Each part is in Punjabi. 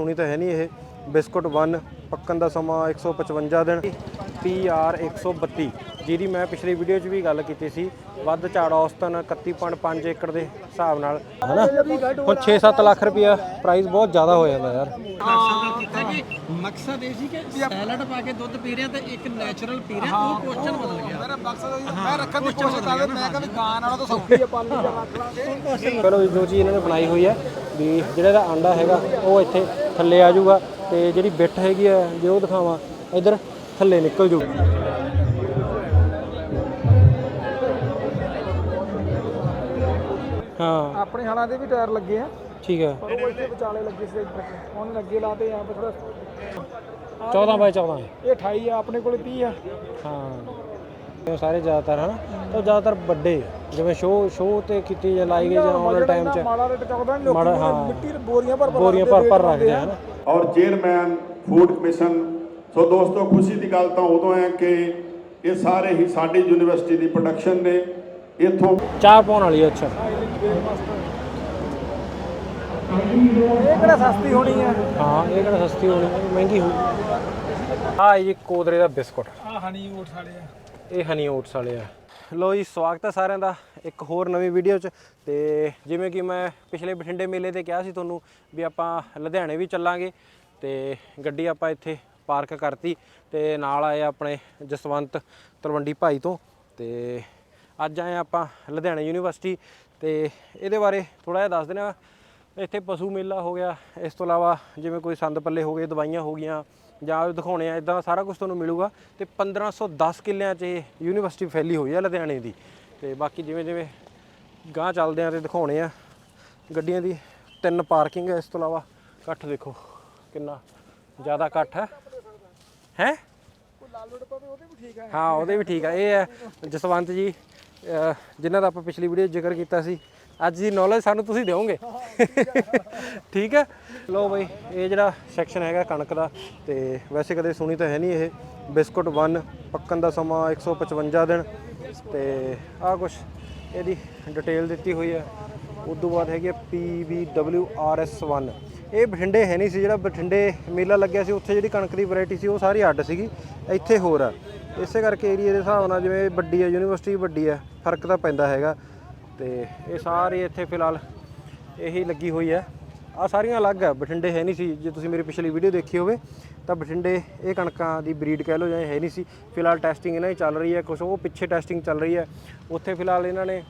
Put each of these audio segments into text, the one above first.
ਹੁਣੀ ਤਾਂ ਹੈ ਨਹੀਂ ਇਹ। ਬਿਸਕੁਟ 1 ਪੱਕਣ ਦਾ ਸਮਾਂ 155 ਦਿਨ। PR 132 ਜਿਹਦੀ ਮੈਂ ਪਿਛਲੀ ਵੀਡੀਓ 'ਚ ਵੀ ਗੱਲ ਕੀਤੀ ਸੀ ਵੱਧ ਝਾੜ ਔਸਤਨ 31.5 ਏਕੜ ਦੇ ਹਿਸਾਬ ਨਾਲ। ਹਨਾ? ਹੁਣ 6-7 ਲੱਖ ਰੁਪਇਆ ਪ੍ਰਾਈਸ ਬਹੁਤ ਜ਼ਿਆਦਾ ਹੋ ਜਾਂਦਾ ਯਾਰ। ਕੀਤਾ ਕਿ ਮਕਸਦ ਇਹ ਸੀ ਕਿ ਸੈਲਡ ਪਾ ਕੇ ਦੁੱਧ ਪੀ ਰਿਹਾ ਤੇ ਇੱਕ ਨੈਚੁਰਲ ਪੀ ਰਿਹਾ ਉਹ ਕੁਐਸਚਨ ਬਦਲ ਗਿਆ। ਮੇਰਾ ਮਕਸਦ ਮੈਂ ਰੱਖਣ ਦੀ ਕੋਸ਼ਿਸ਼ ਕਰਦਾ ਮੈਂ ਕਹਿੰਦਾ ਗਾਂ ਨਾਲੋਂ ਤਾਂ ਸੌਖੀ ਆ ਰੱਖ ਲਾਂਗੇ ਚਲੋ ਜੋ ਚੀਜ਼ ਇਹਨਾਂ ਨੇ ਬਣਾਈ ਹੋਈ ਹੈ ਵੀ ਜਿਹੜਾ ਇਹਦਾ ਆਂਡਾ ਹੈਗਾ ਉਹ ਇੱਥੇ ਥੱਲੇ ਆ ਜਾਊਗਾ ਤੇ ਜਿਹੜੀ ਬਿੱਠ ਹੈਗੀ ਆ ਜੇ ਉਹ ਦਿਖਾਵਾਂ ਇੱਧਰ ਥੱਲੇ ਨਿਕਲ ਜੂ ਹਾਂ। ਆਪਣੇ ਹਾਲਾਂ ਦੇ ਵੀ ਟਾਇਰ ਲੱਗੇ ਆ। ਠੀਕ ਹੈ। ਪਰ ਉਹ ਇੱਥੇ ਵਿਚਾਲੇ ਲੱਗੇ ਸੀ ਹੁਣ ਲੱਗੇ ਲਾਤੇ ਆ ਥੋੜਾ 14 ਬਾਈ 14 ਇਹ 28 ਆ ਆਪਣੇ ਕੋਲੇ 30 ਆ। ਹਾਂ। ਇਹ ਸਾਰੇ ਜ਼ਿਆਦਾਤਰ ਹਨ? ਤਾਂ ਜ਼ਿਆਦਾਤਰ ਵੱਡੇ। ਜਿਵੇਂ ਸ਼ੋਅ ਸ਼ੋਅ ਤੇ ਕੀਤੀ ਜਾਂ ਲਾਈ ਗਈ ਜਾਂ ਵਾਲੇ ਟਾਈਮ 'ਚ। ਮਾੜਾ ਰੇਟ ਚੱਕਦਾ ਲੋਕੀ। ਮਿੱਟੀ ਦੇ ਬੋਰੀਆਂ ਭਰ ਬੋਰੀਆਂ ਭਰ ਭਰ ਰੱਖਦੇ ਆ ਨਾ ਔਰ ਚੇਅਰਮੈਨ ਫੂਡ ਕਮਿਸ਼ਨ ਸੋ ਦੋਸਤੋ ਖੁਸ਼ੀ ਦੀ ਗੱਲ ਤਾਂ ਉਦੋਂ ਹੈ ਕਿ ਇਹ ਸਾਰੇ ਹੀ ਸਾਡੀ ਯੂਨੀਵਰਸਿਟੀ ਦੀ ਪ੍ਰੋਡਕਸ਼ਨ ਨੇ। ਇੱਥੋਂ ਚਾਹ ਪਾਉਣ ਵਾਲੀ ਅੱਛਾ। ਇਹ ਕਿਹੜਾ ਸਸਤੀ ਹੋਣੀ ਆ? ਹਾਂ ਇਹ ਕਿਹੜਾ ਸਸਤੀ ਹੋਣੀ ਹੈ, ਮਹਿੰਗੀ ਹੋਊ। ਆ ਜੀ ਕੋਦਰੇ ਦਾ ਬਿਸਕੁਟ। ਆ ਹਨੀ ਓਟਸ ਵਾਲੇ ਆ। ਇਹ ਹਨੀ ਓਟਸ ਵਾਲੇ ਆ। ਲੋ ਜੀ ਸਵਾਗਤ ਹੈ ਸਾਰਿਆਂ ਦਾ ਇੱਕ ਹੋਰ ਨਵੀਂ ਵੀਡੀਓ 'ਚ। ਤੇ ਜਿਵੇਂ ਕਿ ਮੈਂ ਪਿਛਲੇ ਬਠਿੰਡੇ ਮੇਲੇ ਤੇ ਕਿਹਾ ਸੀ ਤੁਹਾਨੂੰ ਵੀ ਆਪਾਂ ਲੁਧਿਆਣੇ ਵੀ ਚੱਲਾਂਗੇ। ਤੇ ਗੱਡੀ ਆਪਾਂ ਇੱਥੇ ਪਾਰਕ ਕਰਤੀ। ਤੇ ਨਾਲ ਆਏ ਆਪਣੇ ਜਸਵੰਤ ਤਲਵੰਡੀ ਭਾਈ ਤੋਂ। ਤੇ ਅੱਜ ਆਏ ਆਪਾਂ ਲੁਧਿਆਣਾ ਯੂਨੀਵਰਸਿਟੀ ਤੇ ਇਹਦੇ ਬਾਰੇ ਥੋੜਾ ਜਿਹਾ ਦੱਸ ਦੇਣਾ ਇੱਥੇ ਪਸ਼ੂ ਮੇਲਾ ਹੋ ਗਿਆ। ਇਸ ਤੋਂ ਇਲਾਵਾ ਜਿਵੇਂ ਕੋਈ ਸੰਦ ਪੱਲੇ ਹੋ ਗਏ ਦਵਾਈਆਂ ਹੋ ਗਈਆਂ ਜਾਂ ਦਿਖਾਉਣੇ ਆ ਇਦਾਂ ਸਾਰਾ ਕੁਝ ਤੁਹਾਨੂੰ ਮਿਲੂਗਾ ਤੇ 1510 ਕਿੱਲਿਆਂ 'ਚ ਯੂਨੀਵਰਸਿਟੀ ਫੈਲੀ ਹੋਈ ਆ ਲੁਧਿਆਣੇ ਦੀ। ਤੇ ਬਾਕੀ ਜਿਵੇਂ ਜਿਵੇਂ ਗਾਂ ਚੱਲਦੇ ਆ ਤੇ ਦਿਖਾਉਣੇ ਆ ਗੱਡੀਆਂ ਦੀ ਤਿੰਨ ਪਾਰਕਿੰਗ ਹੈ ਇਸ ਤੋਂ ਇਲਾਵਾ ਇਕੱਠ ਦੇਖੋ ਕਿੰਨਾ ਜ਼ਿਆਦਾ ਇਕੱਠ ਹੈ? ਹੈ ਹਾਂ ਉਹਦੇ ਵੀ ਠੀਕ ਆ। ਇਹ ਹੈ ਜਸਵੰਤ ਜੀ ਜਿਨ੍ਹਾਂ ਦਾ ਆਪਾਂ ਪਿਛਲੀ ਵੀਡੀਓ ਜ਼ਿਕਰ ਕੀਤਾ ਸੀ, ਅੱਜ ਦੀ ਨੌਲੇਜ ਸਾਨੂੰ ਤੁਸੀਂ ਦਿਓਗੇ। ਠੀਕ ਹੈ? ਲੋ ਬਈ, ਇਹ ਜਿਹੜਾ ਸੈਕਸ਼ਨ ਹੈਗਾ ਕਣਕ ਦਾ, ਤੇ ਵੈਸੇ ਕਦੇ ਸੁਣੀ ਤਾਂ ਹੈ ਨਹੀਂ ਇਹ। ਬਿਸਕੁਟ 1 ਪੱਕਣ ਦਾ ਸਮਾਂ 155 ਦਿਨ, ਤੇ ਆਹ ਕੁਛ ਇਹਦੀ ਡਿਟੇਲ ਦਿੱਤੀ ਹੋਈ ਹੈ। ਉਸ ਤੋਂ ਬਾਅਦ ਹੈਗੀ PBWRS1 ਇਹ ਬਠਿੰਡੇ ਹੈ ਨਹੀਂ ਸੀ, ਜਿਹੜਾ ਬਠਿੰਡੇ ਮੇਲਾ ਲੱਗਿਆ ਸੀ, ਉੱਥੇ ਜਿਹੜੀ ਕਣਕ ਦੀ ਵੈਰਾਈਟੀ ਸੀ, ਉਹ ਸਾਰੀ ਅੱਡ ਸੀਗੀ। ਇੱਥੇ ਹੋਰ ਆ। ਇਸੇ ਕਰਕੇ ਏਰੀਆ ਦੇ ਹਿਸਾਬ ਨਾਲ ਜਿਵੇਂ ਵੱਡੀ ਹੈ, ਯੂਨੀਵਰਸਿਟੀ ਵੱਡੀ ਹੈ, ਫ਼ਰਕ ਤਾਂ ਪੈਂਦਾ ਹੈਗਾ ਤੇ ਇਹ ਸਾਰੀ ਇੱਥੇ ਫਿਲਹਾਲ ਇਹੀ ਲੱਗੀ ਹੋਈ ਹੈ। ਆ ਸਾਰੀਆਂ ਅਲੱਗ ਆ ਬਠਿੰਡੇ ਹੈ ਨਹੀਂ ਸੀ। ਜੇ ਤੁਸੀਂ ਮੇਰੀ ਪਿਛਲੀ ਵੀਡੀਓ ਦੇਖੀ ਹੋਵੇ, ਤਾਂ ਬਠਿੰਡੇ ਇਹ ਕਣਕਾਂ ਦੀ ਬਰੀਡ ਕਹਿ ਲਓ ਜਾਂ ਹੈ ਨਹੀਂ ਸੀ। ਫਿਲਹਾਲ ਟੈਸਟਿੰਗ ਇਹਨਾਂ ਦੀ ਚੱਲ ਰਹੀ ਹੈ ਕੁਝ ਉਹ ਪਿੱਛੇ ਟੈਸਟਿੰਗ ਚੱਲ ਰਹੀ ਹੈ। ਉੱਥੇ ਫਿਲਹਾਲ ਇਹਨਾਂ ਨੇ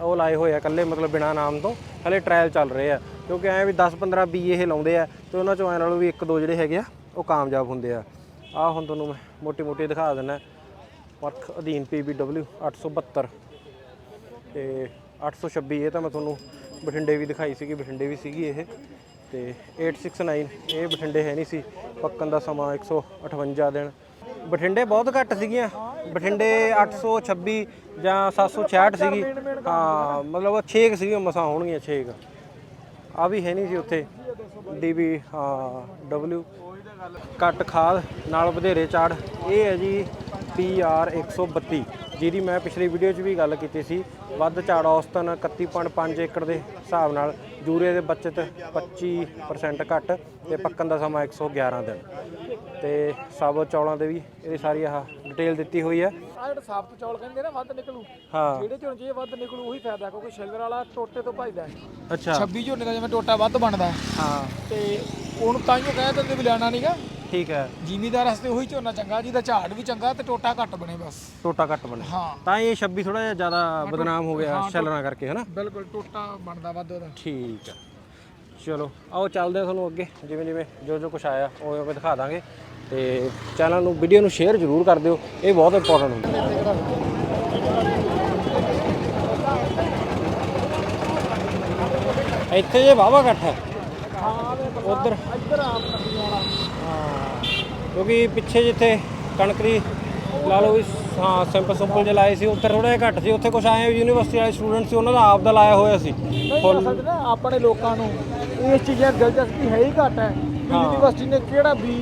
ਉਹ ਲਾਏ ਹੋਏ ਆ ਇਕੱਲੇ, ਮਤਲਬ ਬਿਨਾ ਨਾਮ ਤੋਂ। ਹਲੇ ਟ੍ਰਾਇਲ ਚੱਲ ਰਹੇ ਆ। ਕਿਉਂਕਿ ਐ ਵੀ 10 15 ਬੀ ਇਹ ਲਾਉਂਦੇ ਆ ਤੇ ਉਹਨਾਂ ਚੋਂ ਐ ਨਾਲੋਂ ਵੀ ਇੱਕ ਦੋ ਜਿਹੜੇ ਹੈਗੇ ਆ, ਉਹ ਕਾਮਯਾਬ ਹੁੰਦੇ ਆ। ਆ ਹੁਣ ਤੁਹਾਨੂੰ ਮੈਂ ਮੋਟੀ ਮੋਟੀ ਦਿਖਾ ਦਿੰਦਾ। ਪਰਖ ਅਧੀਨ PBW 872 ਤੇ 826 ਇਹ ਤਾਂ ਮੈਂ ਤੁਹਾਨੂੰ ਬਠਿੰਡੇ ਵੀ ਦਿਖਾਈ ਸੀਗੀ, ਬਠਿੰਡੇ ਵੀ ਸੀਗੀ ਇਹ। ਤੇ 869 ਇਹ ਬਠਿੰਡੇ ਹੈ ਨਹੀਂ ਸੀ। ਪੱਕਣ ਦਾ ਸਮਾਂ 158 ਦਿਨ। ਬਠਿੰਡੇ ਬਹੁਤ ਘੱਟ ਸੀਗੀਆਂ। ਬਠਿੰਡੇ 826 ਜਾਂ 766 ਸੀਗੀ। ਹਾਂ, ਮਤਲਬ 6 ਸੀਗੀਆਂ ਮਸਾਂ ਹੋਣਗੀਆਂ 6 ਆ ਵੀ ਹੈ ਨਹੀਂ ਸੀ ਉੱਥੇ। ਡੀਬੀ ਹਾਂ ਡਬਲਯੂ ਘੱਟ ਖਾਦ ਨਾਲ ਵਧੇਰੇ ਚਾੜ। ਇਹ ਹੈ ਜੀ PR 132 ਜਿਹਦੀ ਮੈਂ ਪਿਛਲੀ ਵੀਡੀਓ 'ਚ ਵੀ ਗੱਲ ਕੀਤੀ ਸੀ। ਵੱਧ ਝਾੜ ਔਸਤਨ 31.5 ਏਕੜ ਦੇ ਹਿਸਾਬ ਨਾਲ ਯੂਰੀਆ ਦੇ ਬਚਤ 25% ਘੱਟ ਤੇ ਪੱਕਣ ਦਾ ਸਮਾਂ 111 ਦਿਨ। ਤੇ ਸਾਬੋ ਚੌਲਾਂ ਦੇ ਵੀ ਇਹਦੀ ਸਾਰੀ ਆਹ ਡਿਟੇਲ ਦਿੱਤੀ ਹੋਈ ਹੈ। ਆ ਜਿਹੜਾ ਸਾਬਤ ਚੌਲ ਕਹਿੰਦੇ ਨੇ ਵੱਧ ਨਿਕਲੂ। ਹਾਂ। ਜਿਹੜੇ ਝੋਨੇ 'ਚ ਇਹ ਵੱਧ ਨਿਕਲੂ ਉਹੀ ਫਾਇਦਾ ਕਿਉਂਕਿ ਛਿਲਰ ਵਾਲਾ ਟੋਟੇ ਤੋਂ ਭਜਦਾ ਹੈ। ਅੱਛਾ। 26 ਝੋਨੇ ਦਾ ਜਿਵੇਂ ਟੋਟਾ ਵੱਧ ਬਣਦਾ ਹਾਂ। ਤੇ ਉਹਨੂੰ ਤਾਂ ਹੀ ਕਹਿ ਦਿੰਦੇ ਵੀ ਲੈਣਾ ਨਹੀਂਗਾ ਠੀਕ ਹੈ। ਜ਼ਿਮੀਦਾਰ ਵਾਸਤੇ ਉਹੀ ਝੋਨਾ ਚੰਗਾ ਜਿਹਦਾ ਝਾੜ ਵੀ ਚੰਗਾ ਤੇ ਟੋਟਾ ਘੱਟ ਬਣੇ ਬਸ। ਟੋਟਾ ਘੱਟ ਬਣੇ। ਹਾਂ। ਤਾਂ ਇਹ 26 ਥੋੜਾ ਜਿਹਾ ਜ਼ਿਆਦਾ ਬਦਨਾਮ ਹੋ ਗਿਆ ਛਲਣਾ ਕਰਕੇ ਹਨਾ? ਬਿਲਕੁਲ ਟੋਟਾ ਬਣਦਾ ਵੱਧ ਉਹਦਾ। ਠੀਕ ਹੈ। ਚਲੋ ਆਓ ਚੱਲਦੇ ਆ ਤੁਹਾਨੂੰ ਅੱਗੇ। ਜਿਵੇਂ ਜਿਵੇਂ ਜੋ ਜੋ ਕੁਝ ਆਇਆ ਉਹ ਉਹ ਦਿਖਾ ਦਾਂਗੇ। ਤੇ ਚੈਨਲ ਨੂੰ ਵੀਡੀਓ ਨੂੰ ਸ਼ੇਅਰ ਜ਼ਰੂਰ ਕਰ ਦਿਓ। ਇਹ ਬਹੁਤ ਇੰਪੋਰਟੈਂਟ ਹੁੰਦਾ ਇੱਥੇ ਜੇ ਵਾਵਾ ਇਕੱਠ ਹੈ। ਉਧਰ। ਇੱਧਰ ਆਪ ਨਦੀਆਂ ਵਾਲਾ ਹਾਂ ਕਿਉਂਕਿ ਪਿੱਛੇ ਜਿੱਥੇ ਕਣਕ ਦੀ ਲਾ ਲਓ ਵੀ ਹਾਂ ਸਿੰਪਲ ਸਿੰਪਲ ਜਿਹਾ ਲਾਏ ਸੀ ਉੱਧਰ ਥੋੜਾ ਜਿਹਾ ਘੱਟ ਸੀ ਉੱਥੇ ਕੁਝ ਆਏ ਯੂਨੀਵਰਸਿਟੀ ਵਾਲੇ ਸਟੂਡੈਂਟ ਸੀ ਉਹਨਾਂ ਦਾ ਆਪ ਦਾ ਲਾਇਆ ਹੋਇਆ ਸੀ। ਨਾ ਆਪਣੇ ਲੋਕਾਂ ਨੂੰ ਇਸ ਚੀਜ਼ਾਂ ਦਿਲਚਸਪੀ ਹੈ ਹੀ ਘੱਟ ਹੈ। ਵੀ ਯੂਨੀਵਰਸਿਟੀ ਨੇ ਕਿਹੜਾ ਨਾ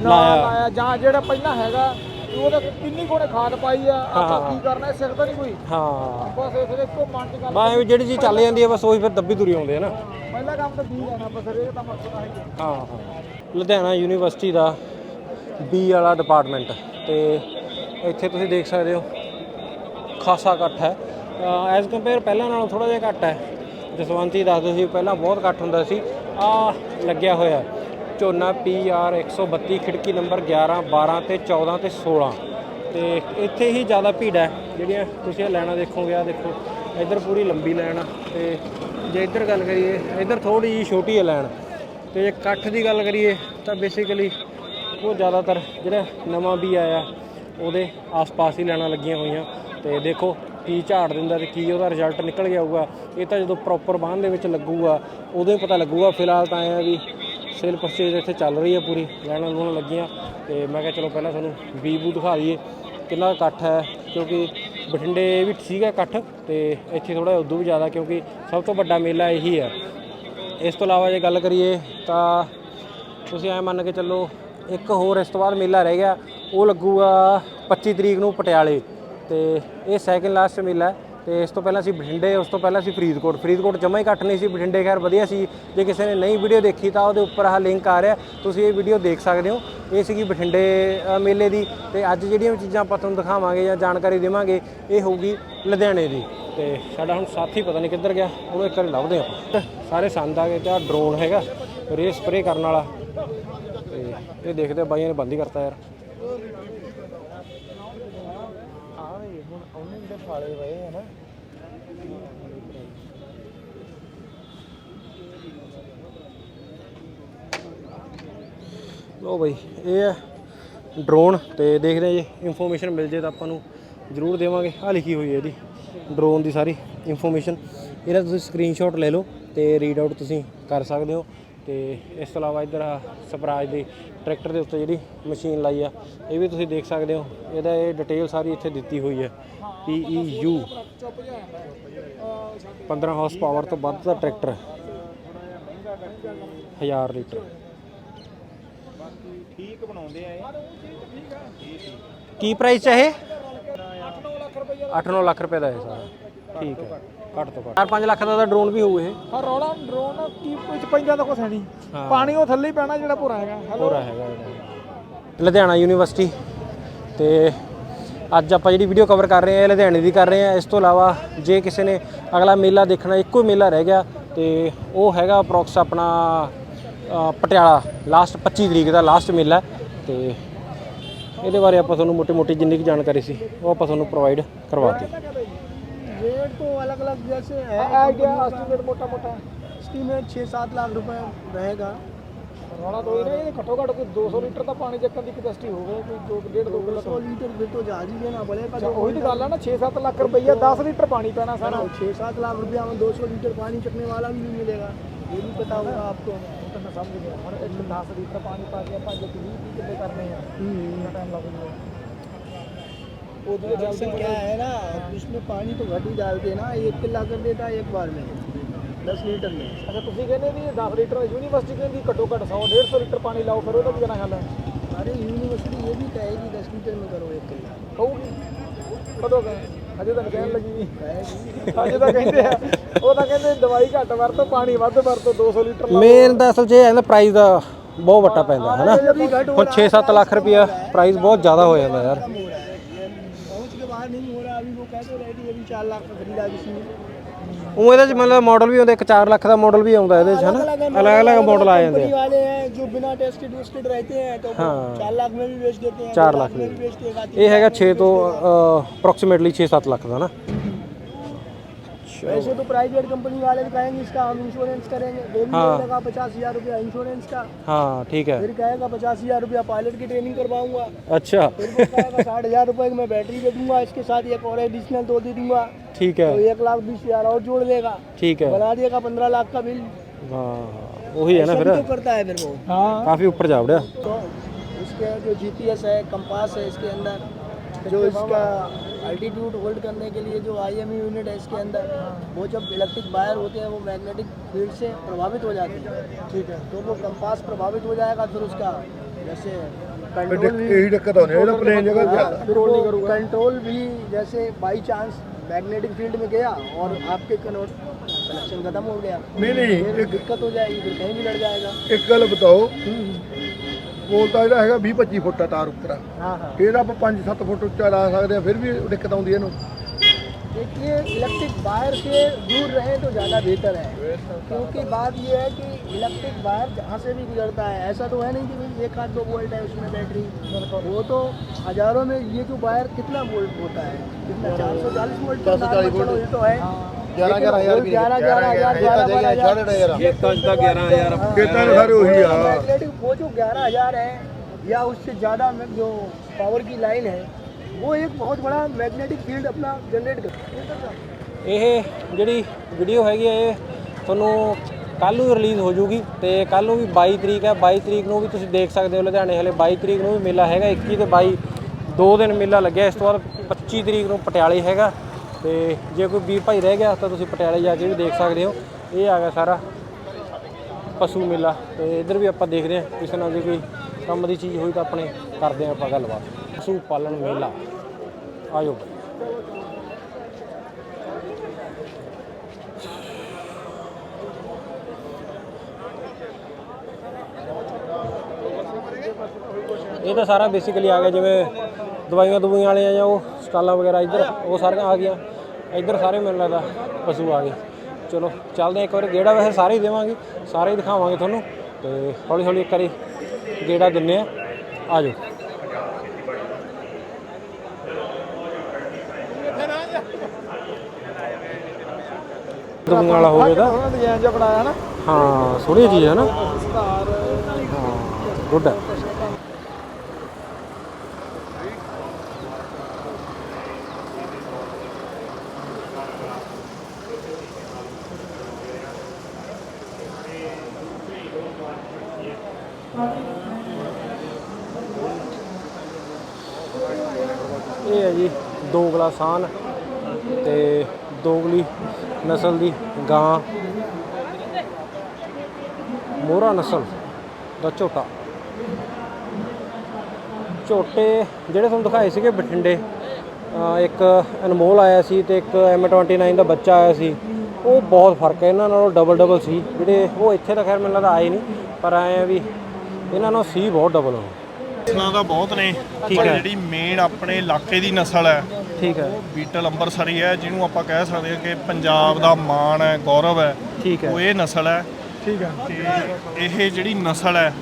ਲਾਇਆ। ਲਾਇਆ ਜਾਂ ਜਿਹੜਾ ਪਹਿਲਾਂ ਹੈਗਾ ਵੀ ਉਹਦਾ ਕਿੰਨੀ ਕੋਨੇ ਖਾਦ ਪਾਈ ਆ ਆਪਾਂ ਕੀ ਕਰਨਾ ਇਹ ਸਿੱਖਦਾ ਨਹੀਂ ਕੋਈ। ਹਾਂ। ਬਸ ਇਹ ਫਿਰ ਇੱਕੋ ਮਨ 'ਚ ਗੱਲ ਬਾ ਇਹ ਜਿਹੜੀ ਚੀਜ਼ ਚੱਲ ਜਾਂਦੀ ਹੈ ਬਸ ਉਹੀ ਫਿਰ ਦੱਬੀ ਤੁਰੀ ਆਉਂਦੇ ਆ ਨਾ। ਪਹਿਲਾਂ ਕੰਮ ਤਾਂ ਵੀ ਲੈਣਾ ਬਸ ਇਹ ਤਾਂ ਮਕਸਦ ਹੈ ਹਾਂ ਹਾਂ। ਲੁਧਿਆਣਾ ਯੂਨੀਵਰਸਿਟੀ ਦਾ ਬੀ ਵਾਲਾ ਡਿਪਾਰਟਮੈਂਟ ਤੇ ਇੱਥੇ ਤੁਸੀਂ ਦੇਖ ਸਕਦੇ ਹੋ ਖਾਸਾ ਇਕੱਠ ਹੈ। ਐਜ਼ ਕੰਪੇਅਰ ਪਹਿਲਾਂ ਨਾਲੋਂ ਥੋੜਾ ਜਿਹਾ ਘੱਟ ਹੈ। ਜਸਵੰਤ ਦੱਸਦੇ ਸੀ ਪਹਿਲਾਂ ਬਹੁਤ ਇਕੱਠ ਹੁੰਦਾ ਸੀ। ਆ ਲੱਗਿਆ ਹੋਇਆ। ਝੋਨਾ PR 132 ਖਿੜਕੀ ਨੰਬਰ 11 12 ਤੇ 14 ਤੇ 16 ਤੇ ਇੱਥੇ ਹੀ ਜ਼ਿਆਦਾ ਭੀੜ ਹੈ, ਜਿਹੜੀਆਂ ਤੁਸੀਂ ਇਹ ਲਾਈਨਾਂ ਦੇਖੋਗੇ ਆ ਦੇਖੋ, ਇੱਧਰ ਪੂਰੀ ਲੰਬੀ ਲਾਈਨ ਆ। ਤੇ ਜੇ ਇੱਧਰ ਗੱਲ ਕਰੀਏ, ਇੱਧਰ ਥੋੜੀ ਜਿਹੀ ਛੋਟੀ ਹੈ ਲਾਈਨ। ਤੇ ਜੇ ਇਕੱਠ ਦੀ ਗੱਲ ਕਰੀਏ, ਤਾਂ ਬੇਸਿਕਲੀ ਉਹ ਜ਼ਿਆਦਾਤਰ ਜਿਹੜਾ ਨਵਾਂ ਵੀ ਆਇਆ, ਉਹਦੇ ਆਸ-ਪਾਸ ਹੀ ਲੈਣਾ ਲੱਗੀਆਂ ਹੋਈਆਂ। ਤੇ ਦੇਖੋ, ਕੀ ਝਾੜ ਦਿੰਦਾ ਤੇ ਕੀ ਉਹਦਾ ਰਿਜ਼ਲਟ ਨਿਕਲ ਗਿਆ ਹੋਊਗਾ। ਇਹ ਤਾਂ ਜਦੋਂ ਪ੍ਰੋਪਰ ਬਾਂਹ ਦੇ ਵਿੱਚ ਲੱਗੂਗਾ, ਉਦੋਂ ਹੀ ਪਤਾ ਲੱਗੂਗਾ। ਫਿਲਹਾਲ ਤਾਂ ਐਂ ਆ ਵੀ ਸੇਲ ਪਰਚੇਜ ਇੱਥੇ ਚੱਲ ਰਹੀ ਹੈ ਪੂਰੀ, ਲੈਣਾ ਲੂਣਾ ਲੱਗੀਆਂ ਤੇ ਮੈਂ ਕਿਹਾ ਚਲੋ ਪਹਿਲਾਂ ਤੁਹਾਨੂੰ ਬੀ ਬੂ ਦਿਖਾ ਦਈਏ ਕਿੰਨਾ ਇਕੱਠ ਹੈ, ਕਿਉਂਕਿ ਬਠਿੰਡੇ ਵੀ ਠੀਕ ਹੈ ਇਕੱਠ ਤੇ ਇੱਥੇ ਥੋੜਾ ਉਦੋਂ ਵੀ ਜ਼ਿਆਦਾ ਕਿਉਂਕਿ ਸਭ ਤੋਂ ਵੱਡਾ ਮੇਲਾ ਇਹੀ ਹੈ ਇਸ ਤੋਂ ਇਲਾਵਾ ਜੇ ਗੱਲ ਕਰੀਏ ਤਾਂ ਤੁਸੀਂ ਐ ਮੰਨ ਕੇ ਚੱਲੋ ਇੱਕ ਹੋਰ ਇਸ ਤੋਂ ਬਾਅਦ ਮੇਲਾ ਰਹਿ ਗਿਆ, ਉਹ ਲੱਗੂਗਾ 25 ਤਰੀਕ ਨੂੰ ਪਟਿਆਲੇ ਤੇ ਇਹ ਸੈਕਿੰਡ ਲਾਸਟ ਮੇਲਾ ਹੈ। ਤੇ ਇਸ ਤੋਂ ਪਹਿਲਾਂ ਸੀ ਬਠਿੰਡੇ, ਉਸ ਤੋਂ ਪਹਿਲਾਂ ਸੀ ਫਰੀਦਕੋਟ। ਫਰੀਦਕੋਟ ਜਮਾ ਹੀ ਘੱਟ ਨਹੀਂ ਸੀ, ਬਠਿੰਡੇ ਖੈਰ ਵਧੀਆ ਸੀ। ਜੇ ਕਿਸੇ ਨੇ ਨਹੀਂ ਵੀਡੀਓ ਦੇਖੀ ਤਾਂ ਉਹਦੇ ਉੱਪਰ ਆਹ ਲਿੰਕ ਆ ਰਿਹਾ। ਤੁਸੀਂ ਇਹ ਵੀਡੀਓ ਦੇਖ ਸਕਦੇ ਹੋ। ਇਹ ਸੀਗੀ ਬਠਿੰਡੇ ਮੇਲੇ ਦੀ। ਤੇ ਅੱਜ ਜਿਹੜੀਆਂ ਵੀ ਚੀਜ਼ਾਂ ਆਪਾਂ ਤੁਹਾਨੂੰ ਦਿਖਾਵਾਂਗੇ ਜਾਂ ਜਾਣਕਾਰੀ ਦੇਵਾਂਗੇ, ਇਹ ਹੋਊਗੀ ਲੁਧਿਆਣੇ ਦੀ। ਤੇ ਸਾਡਾ ਹੁਣ ਸਾਥੀ ਪਤਾ ਨਹੀਂ ਕਿੱਧਰ ਗਿਆ, ਉਹਨੂੰ ਇੱਕ ਵਾਰੀ ਲੱਭਦੇ ਆਪਾਂ। ਸਾਰੇ ਸੰਦ ਆ ਗਏ ਤੇ ਆ ਡਰੋਨ ਹੈਗਾ ਰੇ ਸਪਰੇ ਕਰਨ ਵਾਲਾ। ਤੇ ਇਹ ਦੇਖਦੇ ਆ, ਬਾਈਆਂ ਨੇ ਬੰਦ ਹੀ ਕਰਤਾ ਯਾਰ। ਹਾਂ ਹੁਣ ਉਹਨੇ ਜਿਹੜੇ ਫਾਲੇ ਹੋਏ ਹੈ ਨਾ। ਲੋ ਬਈ, ਇਹ ਹੈ ਡਰੋਨ ਤੇ ਦੇਖਦੇ ਆ ਜੇ ਇਨਫੋਰਮੇਸ਼ਨ ਮਿਲ ਜੇ ਤਾਂ ਆਪਾਂ ਨੂੰ ਜ਼ਰੂਰ ਦੇਵਾਂਗੇ। ਆ ਲਿਖੀ ਹੋਈ ਹੈ ਇਹਦੀ ਡਰੋਨ ਦੀ ਸਾਰੀ ਇਨਫੋਰਮੇਸ਼ਨ ਇਹਦਾ ਤੁਸੀਂ ਸਕਰੀਨਸ਼ਾਟ ਲੈ ਲਓ ਤੇ ਰੀਡ ਆਊਟ ਤੁਸੀਂ ਕਰ ਸਕਦੇ ਹੋ। ਤੇ ਇਸ ਤੋਂ ਇਲਾਵਾ ਇੱਧਰ ਆ ਸਪਰਾਜ ਦੀ ਟਰੈਕਟਰ ਦੇ ਉੱਤੇ ਜਿਹੜੀ ਮਸ਼ੀਨ ਲਾਈ ਆ, ਇਹ ਵੀ ਤੁਸੀਂ ਦੇਖ ਸਕਦੇ ਹੋ। ਇਹਦਾ ਇਹ ਡਿਟੇਲ ਸਾਰੀ ਇੱਥੇ ਦਿੱਤੀ ਹੋਈ ਹੈ। PEU 15 ਹਾਰਸ ਪਾਵਰ ਤੋਂ ਵੱਧ ਦਾ ਟਰੈਕਟਰ 1000 ਲੀਟਰ। ਠੀਕ ਬਣਾਉਂਦੇ ਆ ਕੀ ਪ੍ਰਾਈਸ ਹੈ ਇਹ? 8-9 ਲੱਖ ਰੁਪਏ ਦਾ। ਹੈ ਸਾਰਾ। ਠੀਕ ਹੈ ਘੱਟ ਤੋਂ ਘੱਟ। 4-5 ਲੱਖ ਦਾ ਤਾਂ ਡਰੋਨ ਵੀ ਹੋਊ ਇਹ। ਹਾਂ ਰੌਲਾ ਡਰੋਨ ਕੀ ਵਿੱਚ ਪੈਂਦਾ ਤਾਂ ਕੁਛ ਨਹੀਂ। ਪਾਣੀ ਉਹ ਥੱਲੇ ਹੀ ਪੈਣਾ ਜਿਹੜਾ ਭੁਰਾ ਹੈਗਾ। ਪੂਰਾ ਹੈਗਾ। ਲੁਧਿਆਣਾ ਯੂਨੀਵਰਸਿਟੀ ਤੇ ਅੱਜ ਆਪਾਂ ਜਿਹੜੀ ਵੀਡੀਓ ਕਵਰ ਕਰ ਰਹੇ ਹਾਂ ਇਹ ਲੁਧਿਆਣੇ ਦੀ ਕਰ ਰਹੇ ਹਾਂ। ਇਸ ਤੋਂ ਇਲਾਵਾ ਜੇ ਕਿਸੇ ਨੇ ਅਗਲਾ ਮੇਲਾ ਦੇਖਣਾ ਇੱਕੋ ਹੀ ਮੇਲਾ ਰਹਿ ਗਿਆ। ਤੇ ਉਹ ਹੈਗਾ ਅਪਰੋਕਸ ਆਪਣਾ ਪਟਿਆਲਾ ਲਾਸਟ 25 ਤਰੀਕ ਦਾ ਲਾਸਟ ਮੇਲਾ ਹੈ ਤੇ ਇਹਦੇ ਬਾਰੇ ਆਪਾਂ ਤੁਹਾਨੂੰ ਮੋਟੀ ਮੋਟੀ ਜਿੰਨੀ ਕੁ ਜਾਣਕਾਰੀ ਸੀ ਉਹ ਆਪਾਂ ਤੁਹਾਨੂੰ ਪ੍ਰੋਵਾਈਡ ਕਰਵਾਤੀ रेट तो अलग अलग जैसे है ਆਈਡੀਆ ਐਸਟੀਮੇਟ ਮੋਟਾ ਮੋਟਾ एस्टीमेट छः सात लाख रुपए रहेगा ਰੌਲਾ ਤੋਂ ਇਹ ਨਾ ਇਹ ਘੱਟੋ ਘੱਟ ਕੋਈ 200 ਲੀਟਰ ਤਾਂ ਪਾਣੀ ਚੱਕਣ ਦੀ ਕਪੈਸਿਟੀ ਹੋਵੇ ਕੋਈ 2 1.5 2 ਕਿਲੋ सौ लीटर फिर तो जहाज ही लेना पड़ेगा जो ਉਹੀ ਤਾਂ ਗੱਲ ਆ ਨਾ 6-7 ਲੱਖ ਰੁਪਈਆ 10 ਲੀਟਰ ਪਾਣੀ ਪੈਣਾ ਸਾਰਾ छः सात लाख रुपया में दो सौ लीटर पानी चकने वाला भी नहीं मिलेगा ये भी पता होगा आपको ਉਹ ਤਾਂ ਮੈਂ ਸਮਝ ਗਿਆ ਹੁਣ ਇੱਕ 10 ਲੀਟਰ ਪਾਣੀ ਪਾ ਕੇ ਆਪਾਂ ਜੇ 20 30 ਕਿੱਲੇ ਕਰਨੇ ਆ ਕਿੰਨਾ ਟਾਈਮ ਲੱਗ ਜੂਗਾ वो तो जैसे क्या है ना उसमें पानी तो घट ही डालते हैं ना एक किला कर देता है एक बार में दस लीटर में ਅੱਛਾ ਤੁਸੀਂ ਕਹਿੰਦੇ ਵੀ ਇਹ 10 ਲੀਟਰ ਯੂਨੀਵਰਸਿਟੀ ਕਹਿੰਦੀ ਘੱਟੋ ਘੱਟ 100 150 ਲੀਟਰ ਪਾਣੀ ਲਾਓ ਫਿਰ ਉਹਦਾ ਵੀ ਕਿਹਨਾਂ ਹੱਲ ਹੈ अरे यूनिवर्सिटी ये भी कहेगी दस लीटर में करो एक किला ਕਹੂਗੀ ਕਦੋਂ ਕਹੇ ਅਜੇ ਤਾਂ ਕਹਿਣ ਲੱਗੀ ਅਜੇ ਤਾਂ ਕਹਿੰਦੇ ਆ ਉਹ ਤਾਂ ਕਹਿੰਦੇ ਦਵਾਈ ਘੱਟ ਵਰਤੋ ਪਾਣੀ ਵੱਧ ਵਰਤੋ 200 ਲੀਟਰ ਮੇਨ ਤਾਂ ਅਸਲ 'ਚ ਇਹ ਪ੍ਰਾਈਸ ਦਾ ਬਹੁਤ ਵੱਟਾ ਪੈਂਦਾ ਹੈ ਨਾ। ਹੁਣ 6-7 ਲੱਖ ਰੁਪਇਆ ਪ੍ਰਾਈਸ ਬਹੁਤ ਜ਼ਿਆਦਾ ਹੋ ਜਾਂਦਾ ਯਾਰ। ਪਹੁੰਚ ਕੇ ਬਾਹਰ ਨਹੀਂ ਹੋ ਰਿਹਾ ਅਭੀ ਉਹ ਕਹਿ ਰਹੇ ਅਭੀ 4 ਲੱਖ ਖਰੀਦਾ ਕਿਸੀ ਨੇ। ਉਹ ਇਹਦੇ 'ਚ ਮਤਲਬ ਮਾਡਲ ਵੀ ਆਉਂਦਾ ਇੱਕ 4 ਲੱਖ ਦਾ ਮਾਡਲ ਵੀ ਆਉਂਦਾ ਇਹਦੇ 'ਚ ਹਨਾ ਅਲੱਗ-ਅਲੱਗ ਮਾਡਲ ਆ ਜਾਂਦੇ कंपनी ਆ वाले हैं जो बिना टेस्टेड वेस्टेड रहते हैं तो वो हाँ। चार लाख में भी बेच देते हैं चार दो लाख में भी बेचते हैं ਇਹ ਹੈਗਾ 6 ਤੋਂ ਅਪਰੋਕਸੀਮੇਟਲੀ 6-7 ਲੱਖ ਦਾ ਨਾ श्योर वैसे तो प्राइवेट कंपनी वाले कहेंगे इसका हम इंश्योरेंस करेंगे। वो हाँ। लगा पचास हज़ार रुपया इंश्योरेंस का। हाँ ठीक है। फिर कहेगा पचास हज़ार रुपया पायलट की ट्रेनिंग करवाऊँगा। अच्छा। साठ हज़ार रुपये मैं बैटरी दे दूँगा इसके साथ एक और एडिशनल दो दे दूँगा। ठीक है। तो एक लाख बीस हज़ार और जोड़ देगा। ठीक है। बना देगा पंद्रह लाख का बिल। वही है ना फिर? तो करता है फिर वो। हाँ। काफ़ी ऊपर जा तो इसके जो जीपीएस है कंपास है इसके अंदर। जो इसका अल्टीट्यूड होल्ड करने के लिए जो आई एम यूनिट है इसके अंदर वो जब इलेक्ट्रिक वायर होते हैं वो मैग्नेटिक फ़ील्ड से प्रभावित हो जाते हैं। ठीक है। तो वो कंपास प्रभावित हो जाएगा फिर उसका जैसे कंट्रोल भी जैसे बाई चांस मैग्नेटिक फ़ील्ड में गया और आपके कनोट कनेक्शन खत्म हो गया। नहीं नहीं दिक्कत हो जाएगी फिर कहीं भी लड़ जाएगा। एक गल बताओ। हम्म। ਕੋਲ ਤਾਂ ਜਿਹੜਾ ਹੈਗਾ 20 25 ਫੁੱਟ ਆ ਤਾਰ ਉੱਪਰ हाँ हाँ ਇਹਦਾ ਆਪਾਂ 5-7 ਫੁੱਟ ਉੱਚਾ ਲਾ ਸਕਦੇ ਆ ਫਿਰ ਵੀ ਦਿੱਕਤ ਆਉਂਦੀ ਇਹਨੂੰ देखिए इलेक्ट्रिक वायर से दूर रहे तो ज़्यादा बेहतर है क्योंकि बात ये है कि इलेक्ट्रिक वायर जहाँ से भी गुजरता है ऐसा तो है नहीं कि भाई एक आध दो वोल्ट है उसमें बैटरी वो तो हजारों में ये जो वायर कितना वोल्ट होता है कितना चार सौ चालीस वोल्ट तो 440 चलो ये तो है ग्यारह ग्यारह हजार की ग्यारह ग्यारह हजार ग्यारह बारह हजार ਖੇਤਾਂ 'ਚ ਤਾਂ 11000 ਖੇਤਾਂ ਨੂੰ ਸਾਰੇ ਉਹੀ ਆ मैग्नेटिक वो जो ग्यारह हजार है या उससे ज़्यादा में जो पावर की लाइन है वो एक बहुत बड़ा मैग्नेटिक फील्ड अपना जनरेट करती है ਇਹ ਜਿਹੜੀ ਵੀਡੀਓ ਹੈਗੀ ਹੈ ਇਹ ਤੁਹਾਨੂੰ ਕੱਲ ਨੂੰ ਰਿਲੀਜ਼ ਹੋ ਜੂਗੀ ਤੇ ਕੱਲ ਨੂੰ ਵੀ 22 ਤਰੀਕ ਹੈ 22 ਤਰੀਕ ਨੂੰ ਵੀ ਤੁਸੀਂ ਦੇਖ ਸਕਦੇ ਹੋ ਲੁਧਿਆਣੇ ਹਲੇ 22 ਤਰੀਕ ਨੂੰ ਵੀ ਮੇਲਾ ਹੈਗਾ 21 ਤੇ 22 ਦੋ ਦਿਨ ਮੇਲਾ ਲੱਗਿਆ ਇਸ ਤੋਂ ਬਾਅਦ 25 ਤਰੀਕ ਨੂੰ ਪਟਿਆਲੇ ਹੈਗਾ ਤੇ ਜੇ ਕੋਈ ਵੀਰ ਭਾਈ ਰਹਿ ਗਿਆ ਤਾਂ ਤੁਸੀਂ ਪਟਿਆਲੇ ਜਾ ਕੇ ਵੀ ਦੇਖ ਸਕਦੇ ਹੋ। ਇਹ ਆ ਗਿਆ ਸਾਰਾ ਪਸ਼ੂ ਮੇਲਾ ਤੇ ਇੱਧਰ ਵੀ ਆਪਾਂ ਦੇਖਦੇ ਹਾਂ ਕਿਸੇ ਨਾਲ ਜੇ ਕੋਈ ਕੰਮ ਦੀ ਚੀਜ਼ ਹੋਈ ਤਾਂ ਆਪਣੇ ਕਰਦੇ ਹਾਂ ਆਪਾਂ ਗੱਲਬਾਤ। ਪਸ਼ੂ ਪਾਲਣ ਮੇਲਾ। ਆਜੋ। ਇਹ ਤਾਂ ਸਾਰਾ ਬੇਸਿਕਲੀ ਆ ਗਿਆ ਜਿਵੇਂ ਦਵਾਈਆਂ ਦਵਾਈਆਂ ਵਾਲੇ ਆ ਜਾਂ ਉਹ ਸਟਾਲਾਂ ਵਗੈਰਾ ਇੱਧਰ ਉਹ ਸਾਰੀਆਂ ਆ ਗਈਆਂ। ਇੱਧਰ ਸਾਰੇ ਮੈਨੂੰ ਲੱਗਦਾ ਪਸ਼ੂ ਆ ਗਏ। ਚਲੋ ਚੱਲਦੇ ਹਾਂ ਇੱਕ ਵਾਰ। ਗੇੜਾ ਵੈਸੇ ਸਾਰੇ ਹੀ ਦੇਵਾਂਗੇ ਸਾਰੇ ਹੀ ਦਿਖਾਵਾਂਗੇ ਤੁਹਾਨੂੰ। ਤੇ ਹੌਲੀ ਹੌਲੀ ਇੱਕ ਵਾਰੀ ਗੇੜਾ ਦਿੰਨੇ ਆ ਆ ਜਾਓ। ਦਵਾਈਆਂ ਵਾਲਾ ਹੋਵੇ ਤਾਂ। ਉਹਨਾਂ ਡਿਜ਼ਾਈਨ ਜਿਹਾ ਬਣਾਇਆ ਨਾ ਹਾਂ ਸੋਹਣੀ ਚੀਜ਼ ਹੈ ਨਾ। ਹਾਂ ਗੁੱਡ ਹੈ। ਇਹ ਹੈ ਜੀ ਦੋਗਲਾ ਸਾਨ ਤੇ ਦੋਗਲੀ ਨਸਲ ਦੀ ਗਾਂ। ਮੋਹਰਾ ਨਸਲ ਦਾ ਝੋਟਾ। ਝੋਟੇ ਜਿਹੜੇ ਤੁਹਾਨੂੰ ਦਿਖਾਏ ਸੀਗੇ ਬਠਿੰਡੇ ਇੱਕ ਅਨਮੋਲ ਆਇਆ ਸੀ ਤੇ ਇੱਕ M29 ਦਾ ਬੱਚਾ ਆਇਆ ਸੀ। ਉਹ ਬਹੁਤ ਫ਼ਰਕ ਹੈ, ਇਹਨਾਂ ਨਾਲੋਂ ਡਬਲ ਡਬਲ ਸੀ। ਜਿਹੜੇ ਉਹ ਇੱਥੇ ਤਾਂ ਖੈਰ ਮੈਨੂੰ ਲੱਗਦਾ ਆਏ ਨਹੀਂ, ਪਰ ਆਏ ਆ ਵੀ ਇਹਨਾਂ ਨਾਲੋਂ ਸੀ ਬਹੁਤ ਡਬਲ ਉਹ। ਨਸਲਾਂ ਦਾ ਬਹੁਤ ਨੇ ਠੀਕ ਹੈ। ਜਿਹੜੀ ਮੇਨ ਆਪਣੇ ਇਲਾਕੇ ਦੀ ਨਸਲ ਹੈ ਠੀਕ ਹੈ। ਬੀਟਲ ਅੰਬਰਸਰੀ ਹੈ ਜਿਹਨੂੰ ਆਪਾਂ ਕਹਿ ਸਕਦੇ ਹਾਂ ਕਿ ਪੰਜਾਬ ਦਾ ਮਾਣ ਹੈ ਗੌਰਵ ਹੈ ਠੀਕ ਹੈ। ਉਹ ਇਹ ਨਸਲ ਹੈ। ਠੀਕ ਹੈ। ਤੇ ਇਹ ਜਿਹੜੀ ਨਸਲ ਹੈ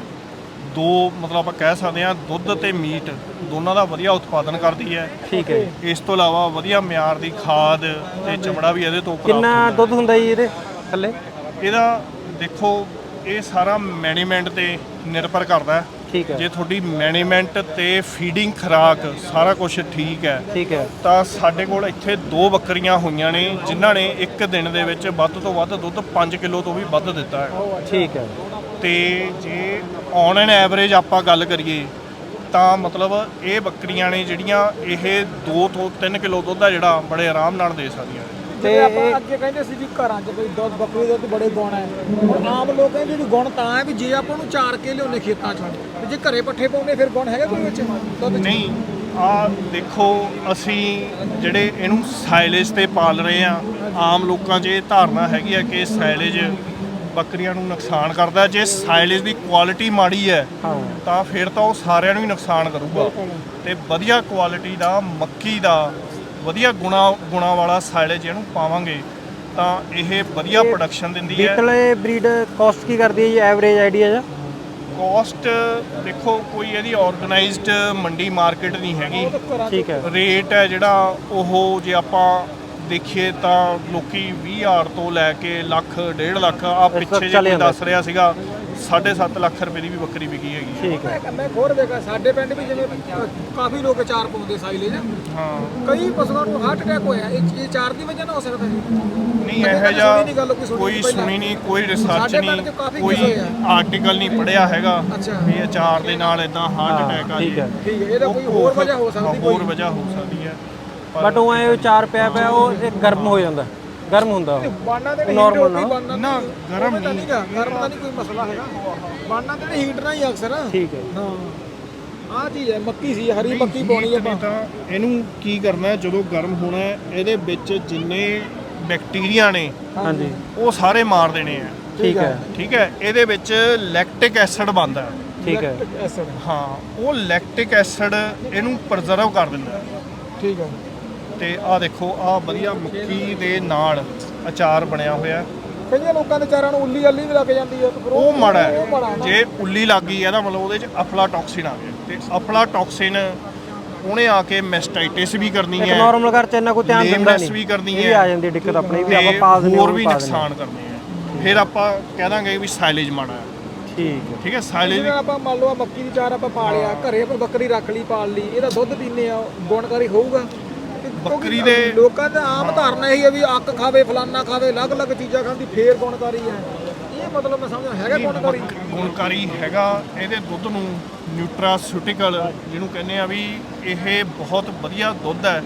ਦੋ ਮਤਲਬ ਆਪਾਂ ਕਹਿ ਸਕਦੇ ਹਾਂ ਦੁੱਧ ਤੇ ਮੀਟ ਦੋਨਾਂ ਦਾ ਵਧੀਆ ਉਤਪਾਦਨ ਕਰਦੀ ਹੈ। ਠੀਕ ਹੈ। ਇਸ ਤੋਂ ਇਲਾਵਾ ਵਧੀਆ ਮਿਆਰ ਦੀ ਖਾਦ ਤੇ ਚਮੜਾ ਵੀ ਇਹਦੇ ਤੋਂ ਪ੍ਰਾਪਤ ਕਿੰਨਾ ਦੁੱਧ ਹੁੰਦਾ ਜੀ ਇਹਦੇ ਥੱਲੇ। ਇਹਦਾ ਦੇਖੋ ਇਹ ਸਾਰਾ ਮੈਨੇਜਮੈਂਟ ਤੇ ਨਿਰਭਰ ਕਰਦਾ ਹੈ। ਠੀਕ ਹੈ। ਜੇ ਤੁਹਾਡੀ ਮੈਨੇਜਮੈਂਟ ਤੇ ਫੀਡਿੰਗ ਖੁਰਾਕ ਸਾਰਾ ਕੁਝ ਠੀਕ ਹੈ ਠੀਕ ਹੈ। ਤਾਂ ਸਾਡੇ ਕੋਲ ਇੱਥੇ ਦੋ ਬੱਕਰੀਆਂ ਹੋਈਆਂ ਨੇ ਜਿਨ੍ਹਾਂ ਨੇ ਇੱਕ ਦਿਨ ਦੇ ਵਿੱਚ ਵੱਧ ਤੋਂ ਵੱਧ ਦੁੱਧ 5 ਕਿਲੋ ਤੋਂ ਵੀ ਵੱਧ ਦਿੱਤਾ ਹੈ। ਠੀਕ ਹੈ। ਤੇ ਜੇ ਔਨ ਐਨ ਐਵਰੇਜ ਆਪਾਂ ਗੱਲ ਕਰੀਏ ਤਾਂ ਮਤਲਬ ਇਹ ਬੱਕਰੀਆਂ ਨੇ ਜਿਹੜੀਆਂ ਇਹ 2 ਤੋਂ 3 ਕਿਲੋ ਦੁੱਧ ਆ ਜਿਹੜਾ ਬੜੇ ਆਰਾਮ ਨਾਲ ਦੇ ਸਕਦੀਆਂ ਨੇ। ਤੇ ਆਪਾਂ ਅੱਗੇ ਕਹਿੰਦੇ ਸੀ ਵੀ ਘਰਾਂ 'ਚ ਕੋਈ ਦੁੱਧ ਬੱਕਰੀ ਦੇ ਦੁੱਧ ਬੜੇ ਗੁਣ ਹੈ। ਹੁਣ ਆਮ ਲੋਕ ਕਹਿੰਦੇ ਵੀ ਗੁਣ ਤਾਂ ਹੈ ਵੀ ਜੇ ਆਪਾਂ ਨੂੰ ਚਾਰ ਕੇ ਲਿਆਉਨੇ ਖੇਤਾਂ 'ਚੋਂ ਤੇ ਜੇ ਘਰੇ ਪੱਠੇ ਪਾਉਨੇ ਫਿਰ ਗੁਣ ਹੈਗਾ ਕੋਈ ਵਿੱਚ? ਦੁੱਧ 'ਚ ਨਹੀਂ ਆ ਦੇਖੋ ਅਸੀਂ ਜਿਹੜੇ ਇਹਨੂੰ ਸਾਈਲੇਜ ਤੇ ਪਾਲ ਰਹੇ ਆ ਆਮ ਲੋਕਾਂ 'ਚ ਇਹ ਧਾਰਨਾ ਹੈਗੀ ਆ ਕਿ ਸਾਈਲੇਜ ਬੱਕਰੀਆਂ ਨੂੰ ਨੁਕਸਾਨ ਕਰਦਾ। ਜੇ ਸਾਈਲੇਜ ਦੀ ਕੁਆਲਿਟੀ ਮਾੜੀ ਹੈ ਹਾਂ। ਤਾਂ ਫਿਰ ਤਾਂ ਉਹ ਸਾਰਿਆਂ ਨੂੰ ਹੀ ਨੁਕਸਾਨ ਕਰੂਗਾ। ਤੇ ਵਧੀਆ ਕੁਆਲਿਟੀ ਦਾ ਮੱਕੀ ਦਾ ਵਧੀਆ ਗੁਣਾ ਗੁਣਾ ਵਾਲਾ ਸਾਈਲੇਜ ਇਹਨੂੰ ਪਾਵਾਂਗੇ ਤਾਂ ਇਹ ਵਧੀਆ ਪ੍ਰੋਡਕਸ਼ਨ ਦਿੰਦੀ ਹੈ। ਬੀਟਲ ਬਰੀਡ ਕਾਸਟ ਕੀ ਕਰਦੀ ਹੈ ਜੀ ਐਵਰੇਜ ਆਈਡੀਆ ਜਾਂ? ਕਾਸਟ ਦੇਖੋ ਕੋਈ ਇਹਦੀ ਆਰਗੇਨਾਈਜ਼ਡ ਮੰਡੀ ਮਾਰਕੀਟ ਨਹੀਂ ਹੈਗੀ। ਠੀਕ ਹੈ। ਰੇਟ ਹੈ ਜਿਹੜਾ ਉਹ ਜੇ ਆਪਾਂ ਦੇਖੀਏ ਤਾਂ ਲੋਕੀ 20000 ਤੋਂ ਲੈ ਕੇ ਲੱਖ ਡੇਢ ਲੱਖ ਆ ਪਿੱਛੇ ਜੇ ਕੋਈ। ਦੱਸ ਰਿਹਾ ਸੀਗਾ 7.5 ਲੱਖ ਰੁਪਏ ਦੀ ਵੀ ਬੱਕਰੀ ਵਿਕੀ ਹੈਗੀ ਠੀਕ ਹੈ। ਮੈਂ- ਖੋਰ ਵੇਖਿਆ ਸਾਡੇ ਪਿੰਡ ਵੀ ਜਿਵੇਂ ਕਾਫੀ ਲੋਕ ਚਾਰ ਪਾਉਂਦੇ ਸਾਈਲੇਜ ਹਾਂ। ਕਈ ਪਸ਼ੂਆਂ ਨੂੰ ਹਾਰਟ ਅਟੈਕ ਹੋਇਆ ਇਹ ਇਹ ਚਾਰ ਦੀ ਵਜ੍ਹਾ ਨਾਲ ਹੋ ਸਕਦਾ ਜੀ ਨਹੀਂ ਇਹੋ ਗੱਲ, ਕੋਈ ਸੁਣੀ ਨਹੀਂ ਕੋਈ ਰਿਸਰਚ ਨਹੀਂ ਕੋਈ ਆਰਟੀਕਲ ਨਹੀਂ ਪੜਿਆ ਹੈਗਾ। ਵੀ ਅਚਾਰ ਦੇ ਨਾਲ ਇਦਾਂ ਹਾਰਟ ਅਟੈਕ ਆ ਠੀਕ ਜੀ। ਹੈ। ਠੀਕ ਹੈ ਇਹਦਾ ਕੋਈ ਹੋਰ ਵਜ੍ਹਾ ਹੋ ਸਕਦੀ ਹਾਂ, ਕੋਈ? ਹੋਰ ਵਜ੍ਹਾ ਹੋ ਸਕਦੀ ਹੈ। ਪਰ ਬਟ ਉਹ ਐ ਚਾਰ ਪਿਆ ਪਿਆ ਉਹ ਇੱਕ ਗਰਮ ਹੋ ਜਾਂਦਾ। ਗਰਮ ਹੁੰਦਾ ਉਹ। ਬਾਨਾ ਦੇ ਨਾ। ਗਰਮ ਨਹੀਂ। ਨਹੀਂ। ਗਰਮ ਦਾ ਨਹੀਂ ਕੋਈ ਮਸਲਾ ਹੈਗਾ। ਬਾਨਾ ਤੇ ਹੀਟ ਨਾਲ ਹੀ ਅਕਸਰ। ਠੀਕ ਹੈ ਹਾਂ। ਆਹ ਚੀਜ਼ ਹੈ ਮੱਕੀ ਸੀ ਹਰੀ ਮੱਕੀ ਪਾਉਣੀ heat ਆਪਾਂ। ਨਹੀਂ ਤਾਂ ਇਹਨੂੰ ਕੀ ਕਰਨਾ ਹੈ ਜਦੋਂ ਗਰਮ ਹੋਣਾ ਹੈ ਇਹਦੇ ਵਿੱਚ ਜਿੰਨੇ ਬੈਕਟੀਰੀਆ ਨੇ ਹਾਂਜੀ। ਉਹ ਸਾਰੇ ਮਾਰ ਦੇਣੇ ਆ। ਠੀਕ ਹੈ। ਠੀਕ ਹੈ? ਇਹਦੇ ਵਿੱਚ ਲੈਕਟਿਕ ਐਸਿਡ ਬਣਦਾ ਹੈ। ਠੀਕ ਹੈ। ਐਸਿਡ ਹਾਂ ਉਹ ਲੈਕਟਿਕ ਐਸਿਡ ਇਹਨੂੰ ਪ੍ਰੀਜ਼ਰਵ ਕਰ ਦਿੰਦਾ। ਠੀਕ ਹੈ। ਤੇ ਆਹ ਦੇਖੋ ਆਹ ਵਧੀਆ ਮੱਕੀ ਦੇ ਨਾਲ ਅਚਾਰ ਬਣਿਆ ਹੋਇਆ। ਹੈ। ਕਈਆਂ ਲੋਕਾਂ ਦੇ ਚਾਰਾਂ ਨੂੰ ਉੱਲੀ ਅੱਲੀ ਵੀ ਲੱਗ ਜਾਂਦੀ ਹੈ ਤੇ ਫਿਰ ਉਹ ਮਾੜਾ ਉਹ ਮਾੜਾ ਹੈ ਨਾ। ਜੇ ਉੱਲੀ ਲੱਗ ਗਈ ਇਹਦਾ ਮਤਲਬ ਉਹਦੇ ਚ ਅਫਲਾਟੌਕਸਿਨ ਆ ਗਿਆ। ਤੇ ਅਫਲਾਟੌਕਸਿਨ ਉਹਨੇ ਆ ਕੇ ਮੈਸਟਾਈਟਿਸ ਵੀ ਕਰਨੀ ਇੱਕ ਹੈ। ਨਾਰਮਲ ਘਰ ਚ ਇੰਨਾ ਕੋਈ ਧਿਆਨ ਦਿੰਦਾ ਲੇਮਨੈਸ ਨਹੀਂ। ਵੀ ਕਰਨੀ ਇਹ ਵੀ ਹੈ। ਆ ਜਾਂਦੀ ਹੈ ਦਿੱਕਤ ਆਪਣੀ ਵੀ ਤੇ ਆਪਾਂ ਪਾ ਦਿੰਦੇ ਹੋਰ ਵੀ ਪਾ ਨੁਕਸਾਨ ਕਰਨੇ ਆ ਫਿਰ ਆਪਾਂ ਕਹਿ ਦਾਂਗੇ ਵੀ ਸਾਈਲੇਜ ਮਾੜਾ ਹੈ। ਠੀਕ ਹੈ। ਠੀਕ ਹੈ ਸਾਈਲੇਜ ਜਿਵੇਂ ਆਪਾਂ ਮੰਨ ਲਓ ਆਹ ਮੱਕੀ ਦੀ ਚਾਰ ਆਪਾਂ ਪਾਲਿਆ ਘਰੇ ਆਪਾਂ ਬੱਕਰੀ ਰੱਖ ਲਈ ਪਾਲ ਲਈ ਇਹਦਾ ਦੁੱਧ ਪੀਨੇ ਆ ਗੁਣਕਾਰੀ ਹੋਊਗਾ। ਬੱਕਰੀ ਦੇ- ਲੋਕਾਂ ਦਾ ਆਮ ਧਾਰਨਾ ਇਹੀ ਹੈ ਵੀ ਅੱਕ ਖਾਵੇ ਫਲਾਨਾ ਖਾਵੇ ਅਲੱਗ-ਅਲੱਗ ਚੀਜ਼ਾਂ ਖਾਂਦੀ ਫੇਰ ਗੁਣਕਾਰੀ ਹੈ। ਇਹ ਮਤਲਬ ਮੈਂ ਸਮਝਦਾ ਹੈਗਾ ਗੁਣਕਾਰੀ। ਗੁਣਕਾਰੀ ਹੈਗਾ ਇਹਦੇ ਦੁੱਧ ਨੂੰ ਨਿਊਟਰਾਸਿਊਟੀਕਲ ਜਿਹਨੂੰ ਕਹਿੰਦੇ ਆ ਵੀ ਇਹ ਬਹੁਤ ਵਧੀਆ ਦੁੱਧ ਹੈ।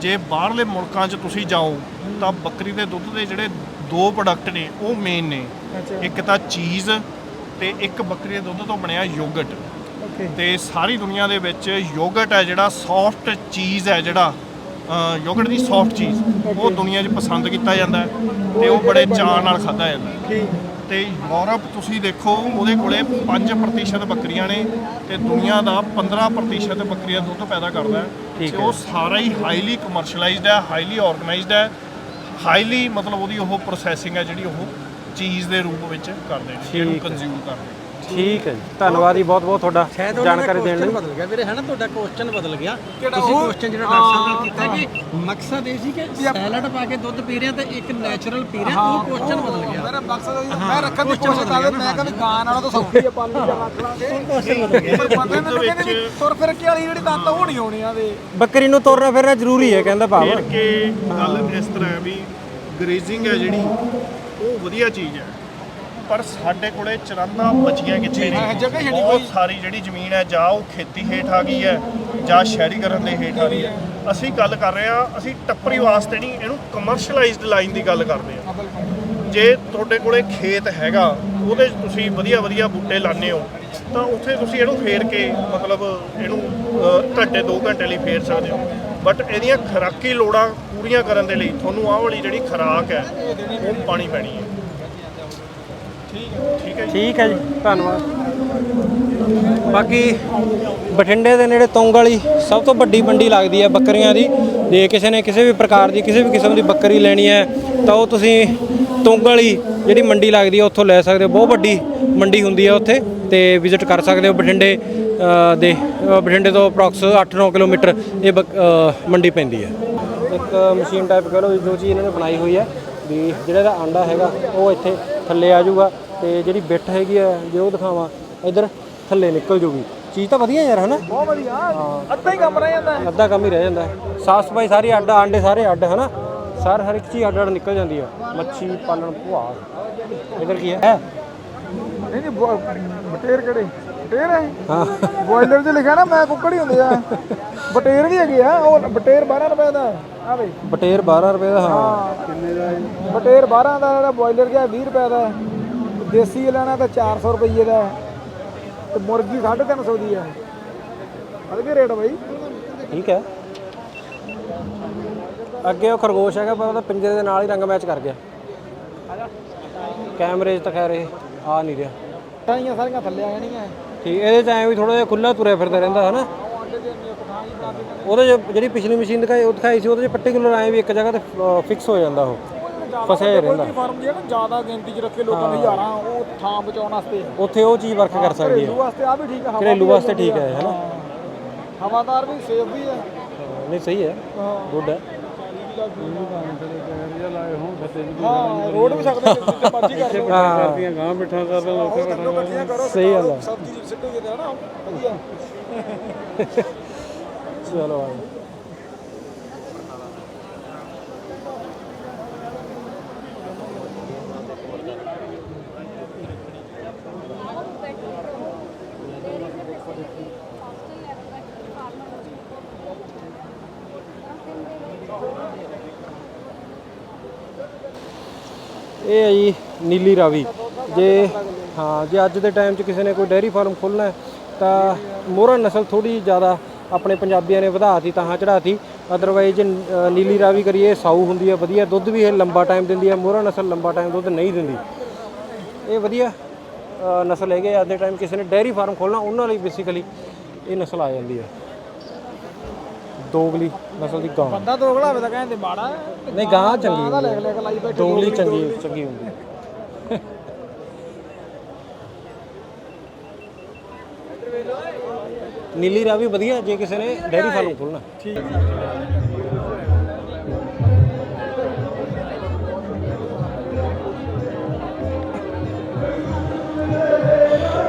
ਜੇ ਬਾਹਰਲੇ ਮੁਲਕਾਂ 'ਚ ਤੁਸੀਂ ਜਾਓ ਤਾਂ ਬੱਕਰੀ ਦੇ ਦੁੱਧ ਦੇ ਜਿਹੜੇ ਦੋ ਪ੍ਰੋਡਕਟ ਨੇ ਉਹ ਮੇਨ ਨੇ। ਇੱਕ ਤਾਂ ਚੀਜ਼ ਤੇ ਇੱਕ ਬੱਕਰੀ ਦੇ ਦੁੱਧ ਤੋਂ ਬਣਿਆ ਯੋਗਰਟ। ਓਕੇ। ਤੇ ਸਾਰੀ ਦੁਨੀਆ ਦੇ ਵਿੱਚ ਯੋਗਰਟ ਹੈ ਜਿਹੜਾ ਸੌਫਟ ਚੀਜ਼ ਹੈ ਜਿਹੜਾ। ਯੋਗਰਟ ਦੀ ਸੌਫਟ ਚੀਜ਼ ਉਹ ਦੁਨੀਆ 'ਚ ਪਸੰਦ ਕੀਤਾ ਜਾਂਦਾ ਹੈ ਤੇ ਉਹ ਬੜੇ ਚਾਅ ਨਾਲ ਖਾਧਾ ਜਾਂਦਾ ਹੈ। ਤੇ ਯੂਰਪ ਤੁਸੀਂ ਦੇਖੋ ਉਹਦੇ ਕੋਲੇ 5% ਬੱਕਰੀਆਂ ਨੇ ਤੇ ਦੁਨੀਆ ਦਾ 15% ਬੱਕਰੀਆਂ ਦੁੱਧ ਪੈਦਾ ਕਰਦਾ ਹੈ। ਠੀਕ ਤੇ ਉਹ ਸਾਰਾ ਹੀ ਹਾਈਲੀ ਕਮਰਸ਼ੀਅਲਾਈਜ਼ਡ ਹੈ ਹਾਈਲੀ ਆਰਗੇਨਾਈਜ਼ਡ ਹੈ ਹਾਈਲੀ ਮਤਲਬ ਉਹਦੀ ਉਹ ਪ੍ਰੋਸੈਸਿੰਗ ਹੈ ਜਿਹੜੀ ਉਹ ਚੀਜ਼ ਦੇ ਰੂਪ ਵਿੱਚ ਕਰਦੇ ਨੇ ਜਿਹਨੂੰ ਠੀਕ ਹੈ। ਕੰਜ਼ਿਊਮ ਕਰਦੇ ਨੇ। ਠੀਕ ਹੈ ਜੀ। ਧੰਨਵਾਦ ਜੀ ਬਹੁਤ ਬਹੁਤ ਤੁਹਾਡਾ ਸ਼ਾਇਦ ਉਹਨਾਂ ਦਾ ਜਾਣਕਾਰੀ ਦੇਣ ਲਈ। question ਬਦਲ ਗਿਆ। ਵੀਰੇ ਹੈ ਨਾ ਤੁਹਾਡਾ ਕੁਐਸਚਨ ਬਦਲ ਗਿਆ। ਕਿਹੜਾ ਤੁਸੀਂ ਉਹ? ਕੁਐਸਚਨ ਜਿਹੜਾ ਡਾਕਟਰ ਸਾਹਿਬ ਨਾਲ ਕੀਤਾ ਕਿ ਮਕਸਦ ਇਹ ਸੀ ਕਿ ਸੈਲਡ ਪਾ ਕੇ ਦੁੱਧ ਪੀ ਰਹੇ ਆ ਤੇ ਇੱਕ ਨੈਚੁਰਲ ਪੀ ਰਹੇ ਆ ਉਹ ਕੁਐਸਚਨ ਬਦਲ ਗਿਆ। ਮੇਰਾ ਮਕਸਦ ਇਹ ਮੈਂ ਰੱਖਣ ਦੀ ਕੋਸ਼ਿਸ਼ ਕਰਦਾ ਮੈਂ ਕਹਿੰਦਾ ਗਾਂ ਨਾਲੋਂ ਤਾਂ ਸੌਖੀ ਆ ਪਾਲਣੀ ਜਾਂ ਰੱਖ ਲਾਂਗੇ ਪਰ ਬੰਦੇ ਮੈਨੂੰ ਕਹਿੰਦੇ ਵੀ ਤੁਰ ਫਿਰ ਕੇ ਵਾਲੀ ਜਿਹੜੀ ਦੰਦ ਉਹ ਨਹੀਂ ਆਉਣੀ ਆ ਦੇ ਬੱਕਰੀ ਨੂੰ ਤੋਰਨਾ ਫਿਰਨਾ ਜ਼ਰੂਰੀ ਹੈ ਕਹਿੰਦਾ ਭਾਵ। ਫਿਰ ਕੇ ਗੱਲ ਇਸ ਤਰ੍ਹਾਂ ਹੈ ਵੀ ਗਰੇਜ਼ਿੰਗ ਹੈ ਜਿਹੜੀ ਉਹ ਵਧੀਆ ਚੀਜ਼ ਹੈ। ਪਰ ਸਾਡੇ ਕੋਲੇ ਚਰੰਦਾ ਬਚੀਆਂ ਕਿੱਥੇ ਨੇ? ਬਹੁਤ ਸਾਰੀ ਜਿਹੜੀ ਜ਼ਮੀਨ ਹੈ ਜਾਂ ਉਹ ਖੇਤੀ ਹੇਠ ਆ ਗਈ ਹੈ ਜਾਂ ਸ਼ਹਿਰੀਕਰਨ ਦੇ ਹੇਠ ਆ ਗਈ ਹੈ। ਅਸੀਂ ਗੱਲ ਕਰ ਰਹੇ ਹਾਂ ਅਸੀਂ ਟੱਪਰੀ ਵਾਸਤੇ ਨਹੀਂ ਇਹਨੂੰ ਕਮਰਸ਼ੀਅਲਾਈਜ਼ਡ ਲਾਈਨ ਦੀ ਗੱਲ ਕਰਦੇ ਹਾਂ। ਜੇ ਤੁਹਾਡੇ ਕੋਲੇ ਖੇਤ ਹੈਗਾ ਉਹਦੇ ਤੁਸੀਂ ਵਧੀਆ ਵਧੀਆ ਬੂਟੇ ਲਾਣੇ ਹੋ ਤਾਂ ਉੱਥੇ ਤੁਸੀਂ ਇਹਨੂੰ ਫੇਰ ਕੇ ਮਤਲਬ ਇਹਨੂੰ ਘੰਟੇ 2 ਘੰਟੇ ਲਈ ਫੇਰ ਸਕਦੇ ਹੋ। ਬਟ ਇਹਦੀਆਂ ਖੁਰਾਕੀ ਲੋੜਾਂ ਪੂਰੀਆਂ ਕਰਨ ਦੇ ਲਈ ਤੁਹਾਨੂੰ ਆਹ ਵਾਲੀ ਜਿਹੜੀ ਖੁਰਾਕ ਹੈ ਉਹ ਪਾਣੀ ਪੈਣੀ ਹੈ। ਠੀਕ ਹੈ ਜੀ। ਧੰਨਵਾਦ। ਬਾਕੀ ਬਠਿੰਡੇ ਦੇ ਨੇੜੇ ਤੁੰਗ ਵਾਲੀ ਸਭ ਤੋਂ ਵੱਡੀ ਮੰਡੀ ਲੱਗਦੀ ਹੈ ਬੱਕਰੀਆਂ ਦੀ। ਜੇ ਕਿਸੇ ਨੇ ਕਿਸੇ ਵੀ ਪ੍ਰਕਾਰ ਦੀ, ਕਿਸੇ ਵੀ ਕਿਸਮ ਦੀ ਬੱਕਰੀ ਲੈਣੀ ਹੈ, ਤਾਂ ਉਹ ਤੁਸੀਂ ਤੁੰਗ ਵਾਲੀ ਜਿਹੜੀ ਮੰਡੀ ਲੱਗਦੀ ਹੈ, ਉੱਥੋਂ ਲੈ ਸਕਦੇ ਹੋ। ਬਹੁਤ ਵੱਡੀ ਮੰਡੀ ਹੁੰਦੀ ਹੈ ਉੱਥੇ ਤੇ ਵਿਜ਼ਿਟ ਕਰ ਸਕਦੇ ਹੋ ਬਠਿੰਡੇ ਦੇ ਬਠਿੰਡੇ ਤੋਂ ਅਪਰੋਕਸ 8-9 ਕਿਲੋਮੀਟਰ ਇਹ ਬੱਕ- ਮੰਡੀ ਪੈਂਦੀ ਹੈ। ਇੱਕ ਮਸ਼ੀਨ ਟਾਈਪ ਕਹ ਲਓ ਜੋ ਚੀਜ਼ ਇਹਨਾਂ ਨੇ ਬਣਾਈ ਹੋਈ ਹੈ ਵੀ ਜਿਹੜਾ ਇਹਦਾ ਆਂਡਾ ਹੈਗਾ, ਉਹ ਇੱਥੇ ਥੱਲੇ ਆ ਜਾਊਗਾ ਤੇ ਜਿਹੜੀ ਬਿੱਟ ਹੈਗੀ ਆ ਜੇ ਉਹ ਦਿਖਾਵਾਂ ਇੱਧਰ ਥੱਲੇ ਨਿਕਲ ਜੂਗੀ ਚੀਜ਼ ਤਾਂ ਵਧੀਆ ਯਾਰ ਹਨਾ? ਬਹੁਤ ਵਧੀਆ। ਅੱਧਾ ਹੀ ਕੰਮ ਰਹਿ ਜਾਂਦਾ। ਅੱਧਾ ਕੰਮ ਹੀ ਰਹਿ ਜਾਂਦਾ। ਸਾਫ਼ ਸਫ਼ਾਈ ਸਾਰੀ ਅੱਡ ਆਂਡੇ ਸਾਰੇ ਅੱਡ ਹਨਾ? ਸਾਰ ਹਰ ਇੱਕ ਚੀਜ਼ ਅੱਡ ਅੱਡ ਨਿਕਲ ਜਾਂਦੀ ਆ। ਮੱਛੀ ਪਾਲਣ ਭੁਆ। ਇੱਧਰ ਕੀ ਹੈ? ਨਹੀਂ ਨਹੀਂ ਬਟੇਰ ਕਿਹੜੇ? ਬਟੇਰ ਹੈ ਹਾਂ। ਬੋਇਲਰ 'ਚ ਲਿਖਿਆ ਨਾ ਮੈਂ ਕੁੱਕੜ ਹੀ ਹੁੰਦੇ ਆ। ਬਟੇਰ ਵੀ ਹੈਗੇ ਆ ਉਹ ਬਟੇਰ 12 ਰੁਪਏ ਦਾ। ਆ ਬਟੇਰ 12 ਰੁਪਏ ਦਾ ਹਾਂ। ਹਾਂ। ਕਿੰਨੇ ਦਾ ਬਟੇਰ 12 ਦਾ ਜਿਹੜਾ ਬੋਇਲਰ ਗਿਆ 20 ਰੁਪਏ ਦਾ। ਹੈ। ਦੇਸੀ ਲੈਣਾ ਤਾਂ 400 ਰੁਪਏ ਦਾ। ਹੈ। ਤੇ ਮੁਰਗੀ 350 ਦੀ ਹੈ ਅਲਗੇ ਰੇਟ ਬਾਈ। ਠੀਕ ਹੈ। ਅੱਗੇ ਉਹ ਖਰਗੋਸ਼ ਹੈਗਾ ਪਰ ਉਹਦਾ ਪਿੰਜਰੇ ਦੇ ਨਾਲ ਹੀ ਰੰਗ ਮੈਚ ਕਰ ਗਿਆ। ਕੈਮਰੇ 'ਚ ਤਾਂ ਖੈਰ ਇਹ ਆ ਨਹੀਂ ਰਿਹਾ। ਟਾਈਆਂ ਸਾਰੀਆਂ ਥੱਲੇ ਆ ਜਾਣੀਆਂ। ਠੀਕ ਇਹਦੇ 'ਚ ਐਂ ਵੀ ਥੋੜਾ ਜਿਹਾ ਖੁੱਲਾ ਤੁਰਿਆ ਫਿਰਦਾ ਰਹਿੰਦਾ ਹਨਾ? ਉਹਦੇ 'ਚ ਜਿਹੜੀ ਪਿਛਲੀ ਮਸ਼ੀਨ ਦਿਖਾਈ ਉਹ ਦਿਖਾਈ ਸੀ ਉਹਦੇ 'ਚ ਪਾਰਟਿਕੂਲਰ ਐਂ ਵੀ ਇੱਕ ਜਗ੍ਹਾ ਤੇ ਫਿਕਸ ਹੋ ਜਾਂਦਾ ਉਹ। ਫਸਿਆ ਹੀ ਰਹਿੰਦਾ। ਫਾਰਮ ਜਿਹੜਾ ਜ਼ਿਆਦਾ ਗਿਣਤੀ 'ਚ ਰੱਖੇ ਲੋਕਾਂ ਨੇ ਹਜ਼ਾਰਾਂ ਉਹ ਥਾਂ ਬਚਾਉਣ ਵਾਸਤੇ। ਉੱਥੇ ਉਹ ਚੀਜ਼ ਵਰਕ ਕਰ ਸਕਦੀ ਘਰੇਲੂ ਹੈ ਵਾਸਤੇ ਆ ਵੀ ਠੀਕ ਹੈ ਘਰੇਲੂ ਵਾਸਤੇ ਠੀਕ ਹੈ ਹਨਾ ਹਵਾਦਾਰ ਵੀ ਸੇਫ ਵੀ ਹੈ ਨਹੀਂ ਸਹੀ ਹੈ। ਗੁੱਡ ਹੈ। ਹਾਂ ਰੋਡ ਵੀ ਸਕਦੇ ਜਿੱਥੇ ਮਰਜ਼ੀ ਕਰ ਲਓ। ਹਾਂ। ਗਾਂ ਬਿਠਾ ਕਰ ਲਓ ਇਕੱਠੀਆਂ ਕਰੋ ਸਹੀ ਗੱਲ ਆ। ਸਬਜ਼ੀ ਸਿੱਟੋਗੇ ਤਾਂ ਨਾ? ਵਧੀਆ। ਚਲੋ ਆ ਇਹ ਹੈ ਜੀ ਨੀਲੀ ਰਾਵੀ। ਜੇ, ਹਾਂ, ਜੇ ਅੱਜ ਦੇ ਟਾਈਮ 'ਚ ਕਿਸੇ ਨੇ ਕੋਈ ਡੇਅਰੀ ਫਾਰਮ ਖੋਲ੍ਹਣਾ ਤਾਂ ਮੋਹਰਾ ਨਸਲ ਥੋੜੀ ਜ਼ਿਆਦਾ ਆਪਣੇ ਪੰਜਾਬੀਆਂ ਨੇ ਵਧਾਤੀ ਤਾਂ ਚੜਾਤੀ ਅਦਰਵਾਈਜ਼ ਨੀਲੀ ਰਾਵੀ ਕਰੀਏ ਸਾਊ ਹੁੰਦੀ ਹੈ ਵਧੀਆ। ਦੁੱਧ ਵੀ ਇਹ ਲੰਬਾ ਟਾਈਮ ਦਿੰਦੀ ਹੈ ਮੋਹਰਾ ਨਸਲ ਲੰਬਾ ਟਾਈਮ ਦੁੱਧ ਨਹੀਂ ਦਿੰਦੀ। ਇਹ ਵਧੀਆ ਨਸਲ ਹੈਗੇ ਅੱਜ ਦੇ ਟਾਈਮ ਕਿਸੇ ਨੇ ਡੈਰੀ ਫਾਰਮ ਖੋਲਣਾ ਉਹਨਾਂ ਲਈ ਬੇਸਿਕਲੀ ਇਹ ਨਸਲ ਆ ਜਾਂਦੀ ਹੈ। ਦੋਗਲੀ ਨਸਲ ਦੀ ਗਾਂ। ਬੰਦਾ ਦੋਗਲਾ ਹੋਵੇ ਤਾਂ ਕਹਿੰਦੇ ਮਾੜਾ। ਨਹੀਂ ਗਾਂ ਚੰਗੀ ਹੁੰਦੀ ਦੋਗਲੀ ਚੰਗੀ ਚੰਗੀ ਹੁੰਦੀ ਨੀਲੀ ਰਾਵੀ ਵਧੀਆ ਜੇ ਕਿਸੇ ਨੇ ਡੈਰੀ ਫਾਰਮ ਖੋਲਣਾ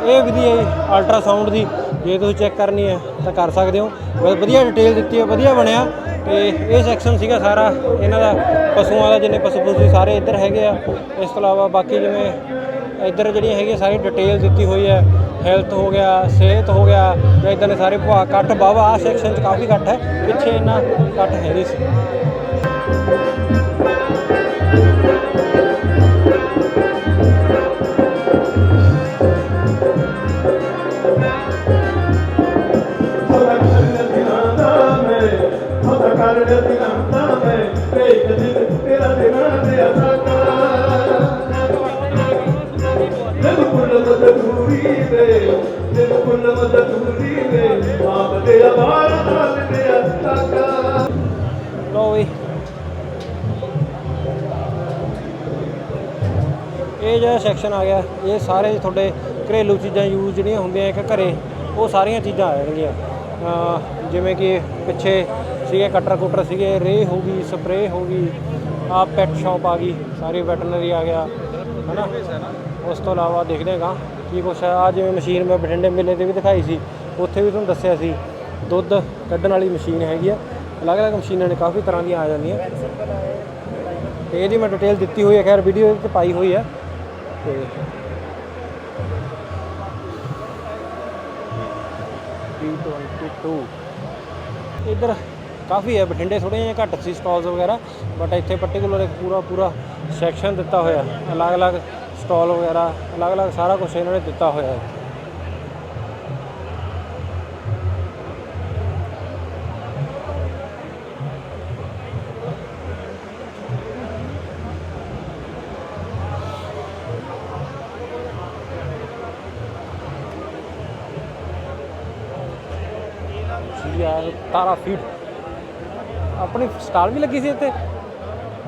ਇਹ ਵਧੀਆ ਹੈ ਅਲਟਰਾਸਾਊਂਡ ਦੀ ਜੇ ਤੁਸੀਂ ਚੈੱਕ ਕਰਨੀ ਹੈ ਤਾਂ ਕਰ ਸਕਦੇ ਹੋ। ਵਧੀਆ ਡਿਟੇਲ ਦਿੱਤੀ ਹੈ ਵਧੀਆ ਬਣਿਆ। ਤੇ ਇਹ ਸੈਕਸ਼ਨ ਸੀਗਾ ਸਾਰਾ ਇਹਨਾਂ ਦਾ ਪਸ਼ੂਆਂ ਦਾ ਜਿੰਨੇ ਪਸ਼ੂ ਪਸ਼ੂ ਸਾਰੇ ਇੱਧਰ ਹੈਗੇ ਆ। ਇਸ ਤੋਂ ਇਲਾਵਾ ਬਾਕੀ ਜਿਵੇਂ ਇੱਧਰ ਜਿਹੜੀਆਂ ਹੈਗੀਆਂ ਸਾਰੀ ਡਿਟੇਲ ਦਿੱਤੀ ਹੋਈ ਹੈ। ਹੈਲਥ ਹੋ ਗਿਆ, ਸਿਹਤ ਹੋ ਗਿਆ ਜਾਂ ਇਦਾਂ ਦੇ ਸਾਰੇ ਭਾਅ ਕੱਟ ਬਾਵਾ ਆ ਸੈਕਸ਼ਨ 'ਚ ਕਾਫੀ ਘੱਟ ਹੈ, ਪਿੱਛੇ ਇੰਨਾ ਘੱਟ ਹੈ ਨਹੀਂ ਸੀ। ਸੈਕਸ਼ਨ ਆ ਗਿਆ। ਇਹ ਸਾਰੇ ਤੁਹਾਡੇ ਘਰੇਲੂ ਚੀਜ਼ਾਂ ਯੂਜ਼ ਜਿਹੜੀਆਂ ਹੁੰਦੀਆਂ ਇੱਕ ਘਰੇ, ਉਹ ਸਾਰੀਆਂ ਚੀਜ਼ਾਂ ਆ ਜਾਣਗੀਆਂ। ਜਿਵੇਂ ਕਿ ਪਿੱਛੇ ਸੀਗੇ ਕਟਰ ਕੁਟਰ ਸੀਗੇ, ਰੇ ਹੋ ਗਈ ਸਪਰੇ ਹੋ ਗਈ, ਆ ਪੈਟ ਸ਼ਾਪ ਆ ਗਈ, ਸਾਰੀ ਵੈਟਰਨਰੀ ਆ ਗਿਆ, ਹਨਾ? ਉਸ ਤੋਂ ਇਲਾਵਾ ਦੇਖਦੇ ਹਾਂਗਾ ਕੀ ਕੁਛ ਆ ਆਹ ਜਿਵੇਂ ਮਸ਼ੀਨ ਮੈਂ ਬਠਿੰਡੇ ਮੇਲੇ ਤੇ ਵੀ ਦਿਖਾਈ ਸੀ, ਉੱਥੇ ਵੀ ਤੁਹਾਨੂੰ ਦੱਸਿਆ ਸੀ, ਦੁੱਧ ਕੱਢਣ ਵਾਲੀ ਮਸ਼ੀਨ ਹੈਗੀ ਆ। ਅਲੱਗ-ਅਲੱਗ ਮਸ਼ੀਨਾਂ ਨੇ, ਕਾਫੀ ਤਰ੍ਹਾਂ ਦੀਆਂ ਆ ਜਾਂਦੀਆਂ। ਤੇ ਇਹਦੀ ਮੈਂ ਡਿਟੇਲ ਦਿੱਤੀ ਹੋਈ ਹੈ। ਖੈਰ ਵੀਡੀਓ ਇਹਦੇ ਪਾਈ ਹੋਈ ਹੈ ਤੇ P22 ਇੱਧਰ ਕਾਫੀ ਹੈ, ਬਠਿੰਡੇ ਥੋੜੇ ਜਿਹੇ ਘੱਟ ਸੀ ਸਟਾਲਸ ਵਗੈਰਾ ਬਟ ਇੱਥੇ ਪਾਰਟਿਕੂਲਰ ਇੱਕ ਪੂਰਾ ਪੂਰਾ ਸੈਕਸ਼ਨ ਦਿੱਤਾ ਹੋਇਆ, ਅਲੱਗ-ਅਲੱਗ ਸਟਾਲ ਵਗੈਰਾ, ਅਲੱਗ-ਅਲੱਗ ਸਾਰਾ ਕੁਝ ਇਹਨਾਂ ਨੇ ਦਿੱਤਾ ਹੋਇਆ ਹੈ। ਤਾਰਾ ਫੀਡ ਆਪਣੀ ਸਟਾਲ ਵੀ ਲੱਗੀ ਸੀ ਇੱਥੇ।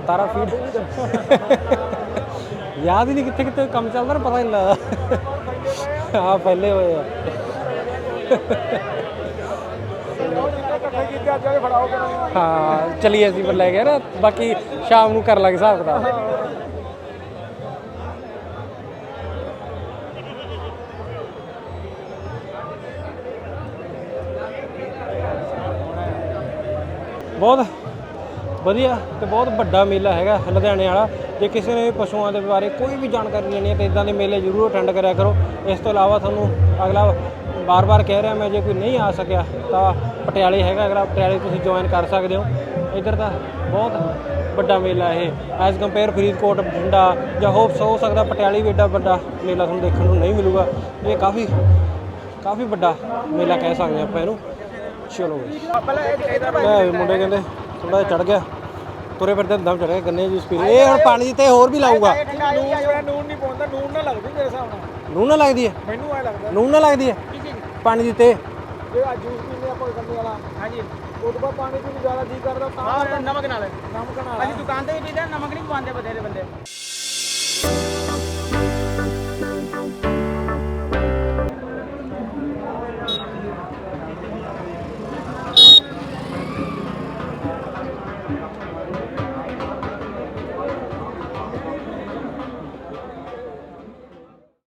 ਤਾਰਾ ਫੀਡ ਯਾਦ ਹੀ ਨਹੀਂ ਕਿੱਥੇ ਕਿੱਥੇ ਕੰਮ ਚੱਲਦਾ ਨਾ, ਪਤਾ ਹੀ ਨਹੀਂ ਲੱਗਦਾ। ਹਾਂ ਪਹਿਲੇ ਹੋਏ ਆ। ਹਾਂ, ਚਲੀਏ ਅਸੀਂ ਫਿਰ ਲੈ ਗਏ ਨਾ, ਬਾਕੀ ਸ਼ਾਮ ਨੂੰ ਕਰ ਲਾਂਗੇ ਹਿਸਾਬ ਕਿਤਾਬ। ਬਹੁਤ ਵਧੀਆ ਤੇ ਬਹੁਤ ਵੱਡਾ ਮੇਲਾ ਹੈਗਾ ਲੁਧਿਆਣੇ ਵਾਲਾ। ਜੇ ਕਿਸੇ ਨੇ ਪਸ਼ੂਆਂ ਦੇ ਬਾਰੇ ਕੋਈ ਵੀ ਜਾਣਕਾਰੀ ਲੈਣੀ ਹੈ ਤਾਂ ਇਦਾਂ ਦੇ ਮੇਲੇ ਜ਼ਰੂਰ ਅਟੈਂਡ ਕਰਿਆ ਕਰੋ। ਇਸ ਤੋਂ ਇਲਾਵਾ ਤੁਹਾਨੂੰ ਅਗਲਾ ਬਾਰ-ਬਾਰ ਕਹਿ ਰਿਹਾ ਮੈਂ ਜੇ ਕੋਈ ਨਹੀਂ ਆ ਸਕਿਆ ਤਾਂ ਪਟਿਆਲੇ ਹੈਗਾ। ਅਗਲਾ ਪਟਿਆਲੇ ਤੁਸੀਂ ਜੁਆਇਨ ਕਰ ਸਕਦੇ ਹੋ। ਇੱਧਰ ਦਾ ਬਹੁਤ ਵੱਡਾ ਮੇਲਾ ਇਹ। ਐਜ਼ ਕੰਪੇਅਰ ਫਰੀਦਕੋਟ, ਬਠਿੰਡਾ ਜਾਂ ਹੋਪਸ ਹੋ ਸਕਦਾ ਪਟਿਆਲੇ ਵੀ ਐਡਾ ਵੱਡਾ ਮੇਲਾ ਤੁਹਾਨੂੰ ਦੇਖਣ ਨੂੰ ਨਹੀਂ ਮਿਲੂਗਾ। ਇਹ ਕਾਫੀ ਕਾਫੀ ਵੱਡਾ ਮੇਲਾ ਕਹਿ ਸਕਦੇ ਆਪਾਂ ਇਹਨੂੰ। ਚਲੋ ਬਈ। ਲੈ ਵੀ ਮੁੰਡੇ ਕਹਿੰਦੇ ਥੋੜਾ ਚੜ ਗਿਆ। ਤੁਰੇ ਫਿਰਦੇ ਦਮ ਚੜ ਗਿਆ ਗੰਨੇ ਦੀ ਸਪੀਡ ਇਹ ਹੁਣ ਪਾਣੀ ਤੇ ਹੋਰ ਵੀ ਲਾਊਗਾ। ਨੂਨ ਨੂਨ ਨਹੀਂ ਪਾਉਂਦਾ ਨੂਨ ਨਾ ਲੱਗਦੀ ਮੇਰੇ ਹਿਸਾਬ ਨਾਲ ਨੂਨ ਨਾ ਲੱਗਦੀ ਹੈ? ਮੈਨੂੰ ਐ ਲੱਗਦਾ। ਨੂਨ ਨਾ ਲੱਗਦੀ ਹੈ? ਪਾਣੀ ਦੀ ਤੇ। ਜੇ ਆ ਜੂਸ ਪੀਂਦੇ ਆਪਾਂ ਗੰਨੇ ਵਾਲਾ। ਹਾਂਜੀ। ਉਹ ਤੋਂ ਬਾਅਦ ਪਾਣੀ ਪੀਣ ਜ਼ਿਆਦਾ ਜੀ ਕਰਦਾ ਤਾਂ ਹਾਂ ਨਮਕ ਨਾਲ। ਨਮਕ ਨਾਲ। ਅਸੀਂ ਦੁਕਾਨ ਤੇ ਵੀ ਪੀਂਦੇ ਨਮਕ ਨਹੀਂ ਪਵਾਉਂਦੇ ਬਥੇਰੇ ਬੰਦੇ।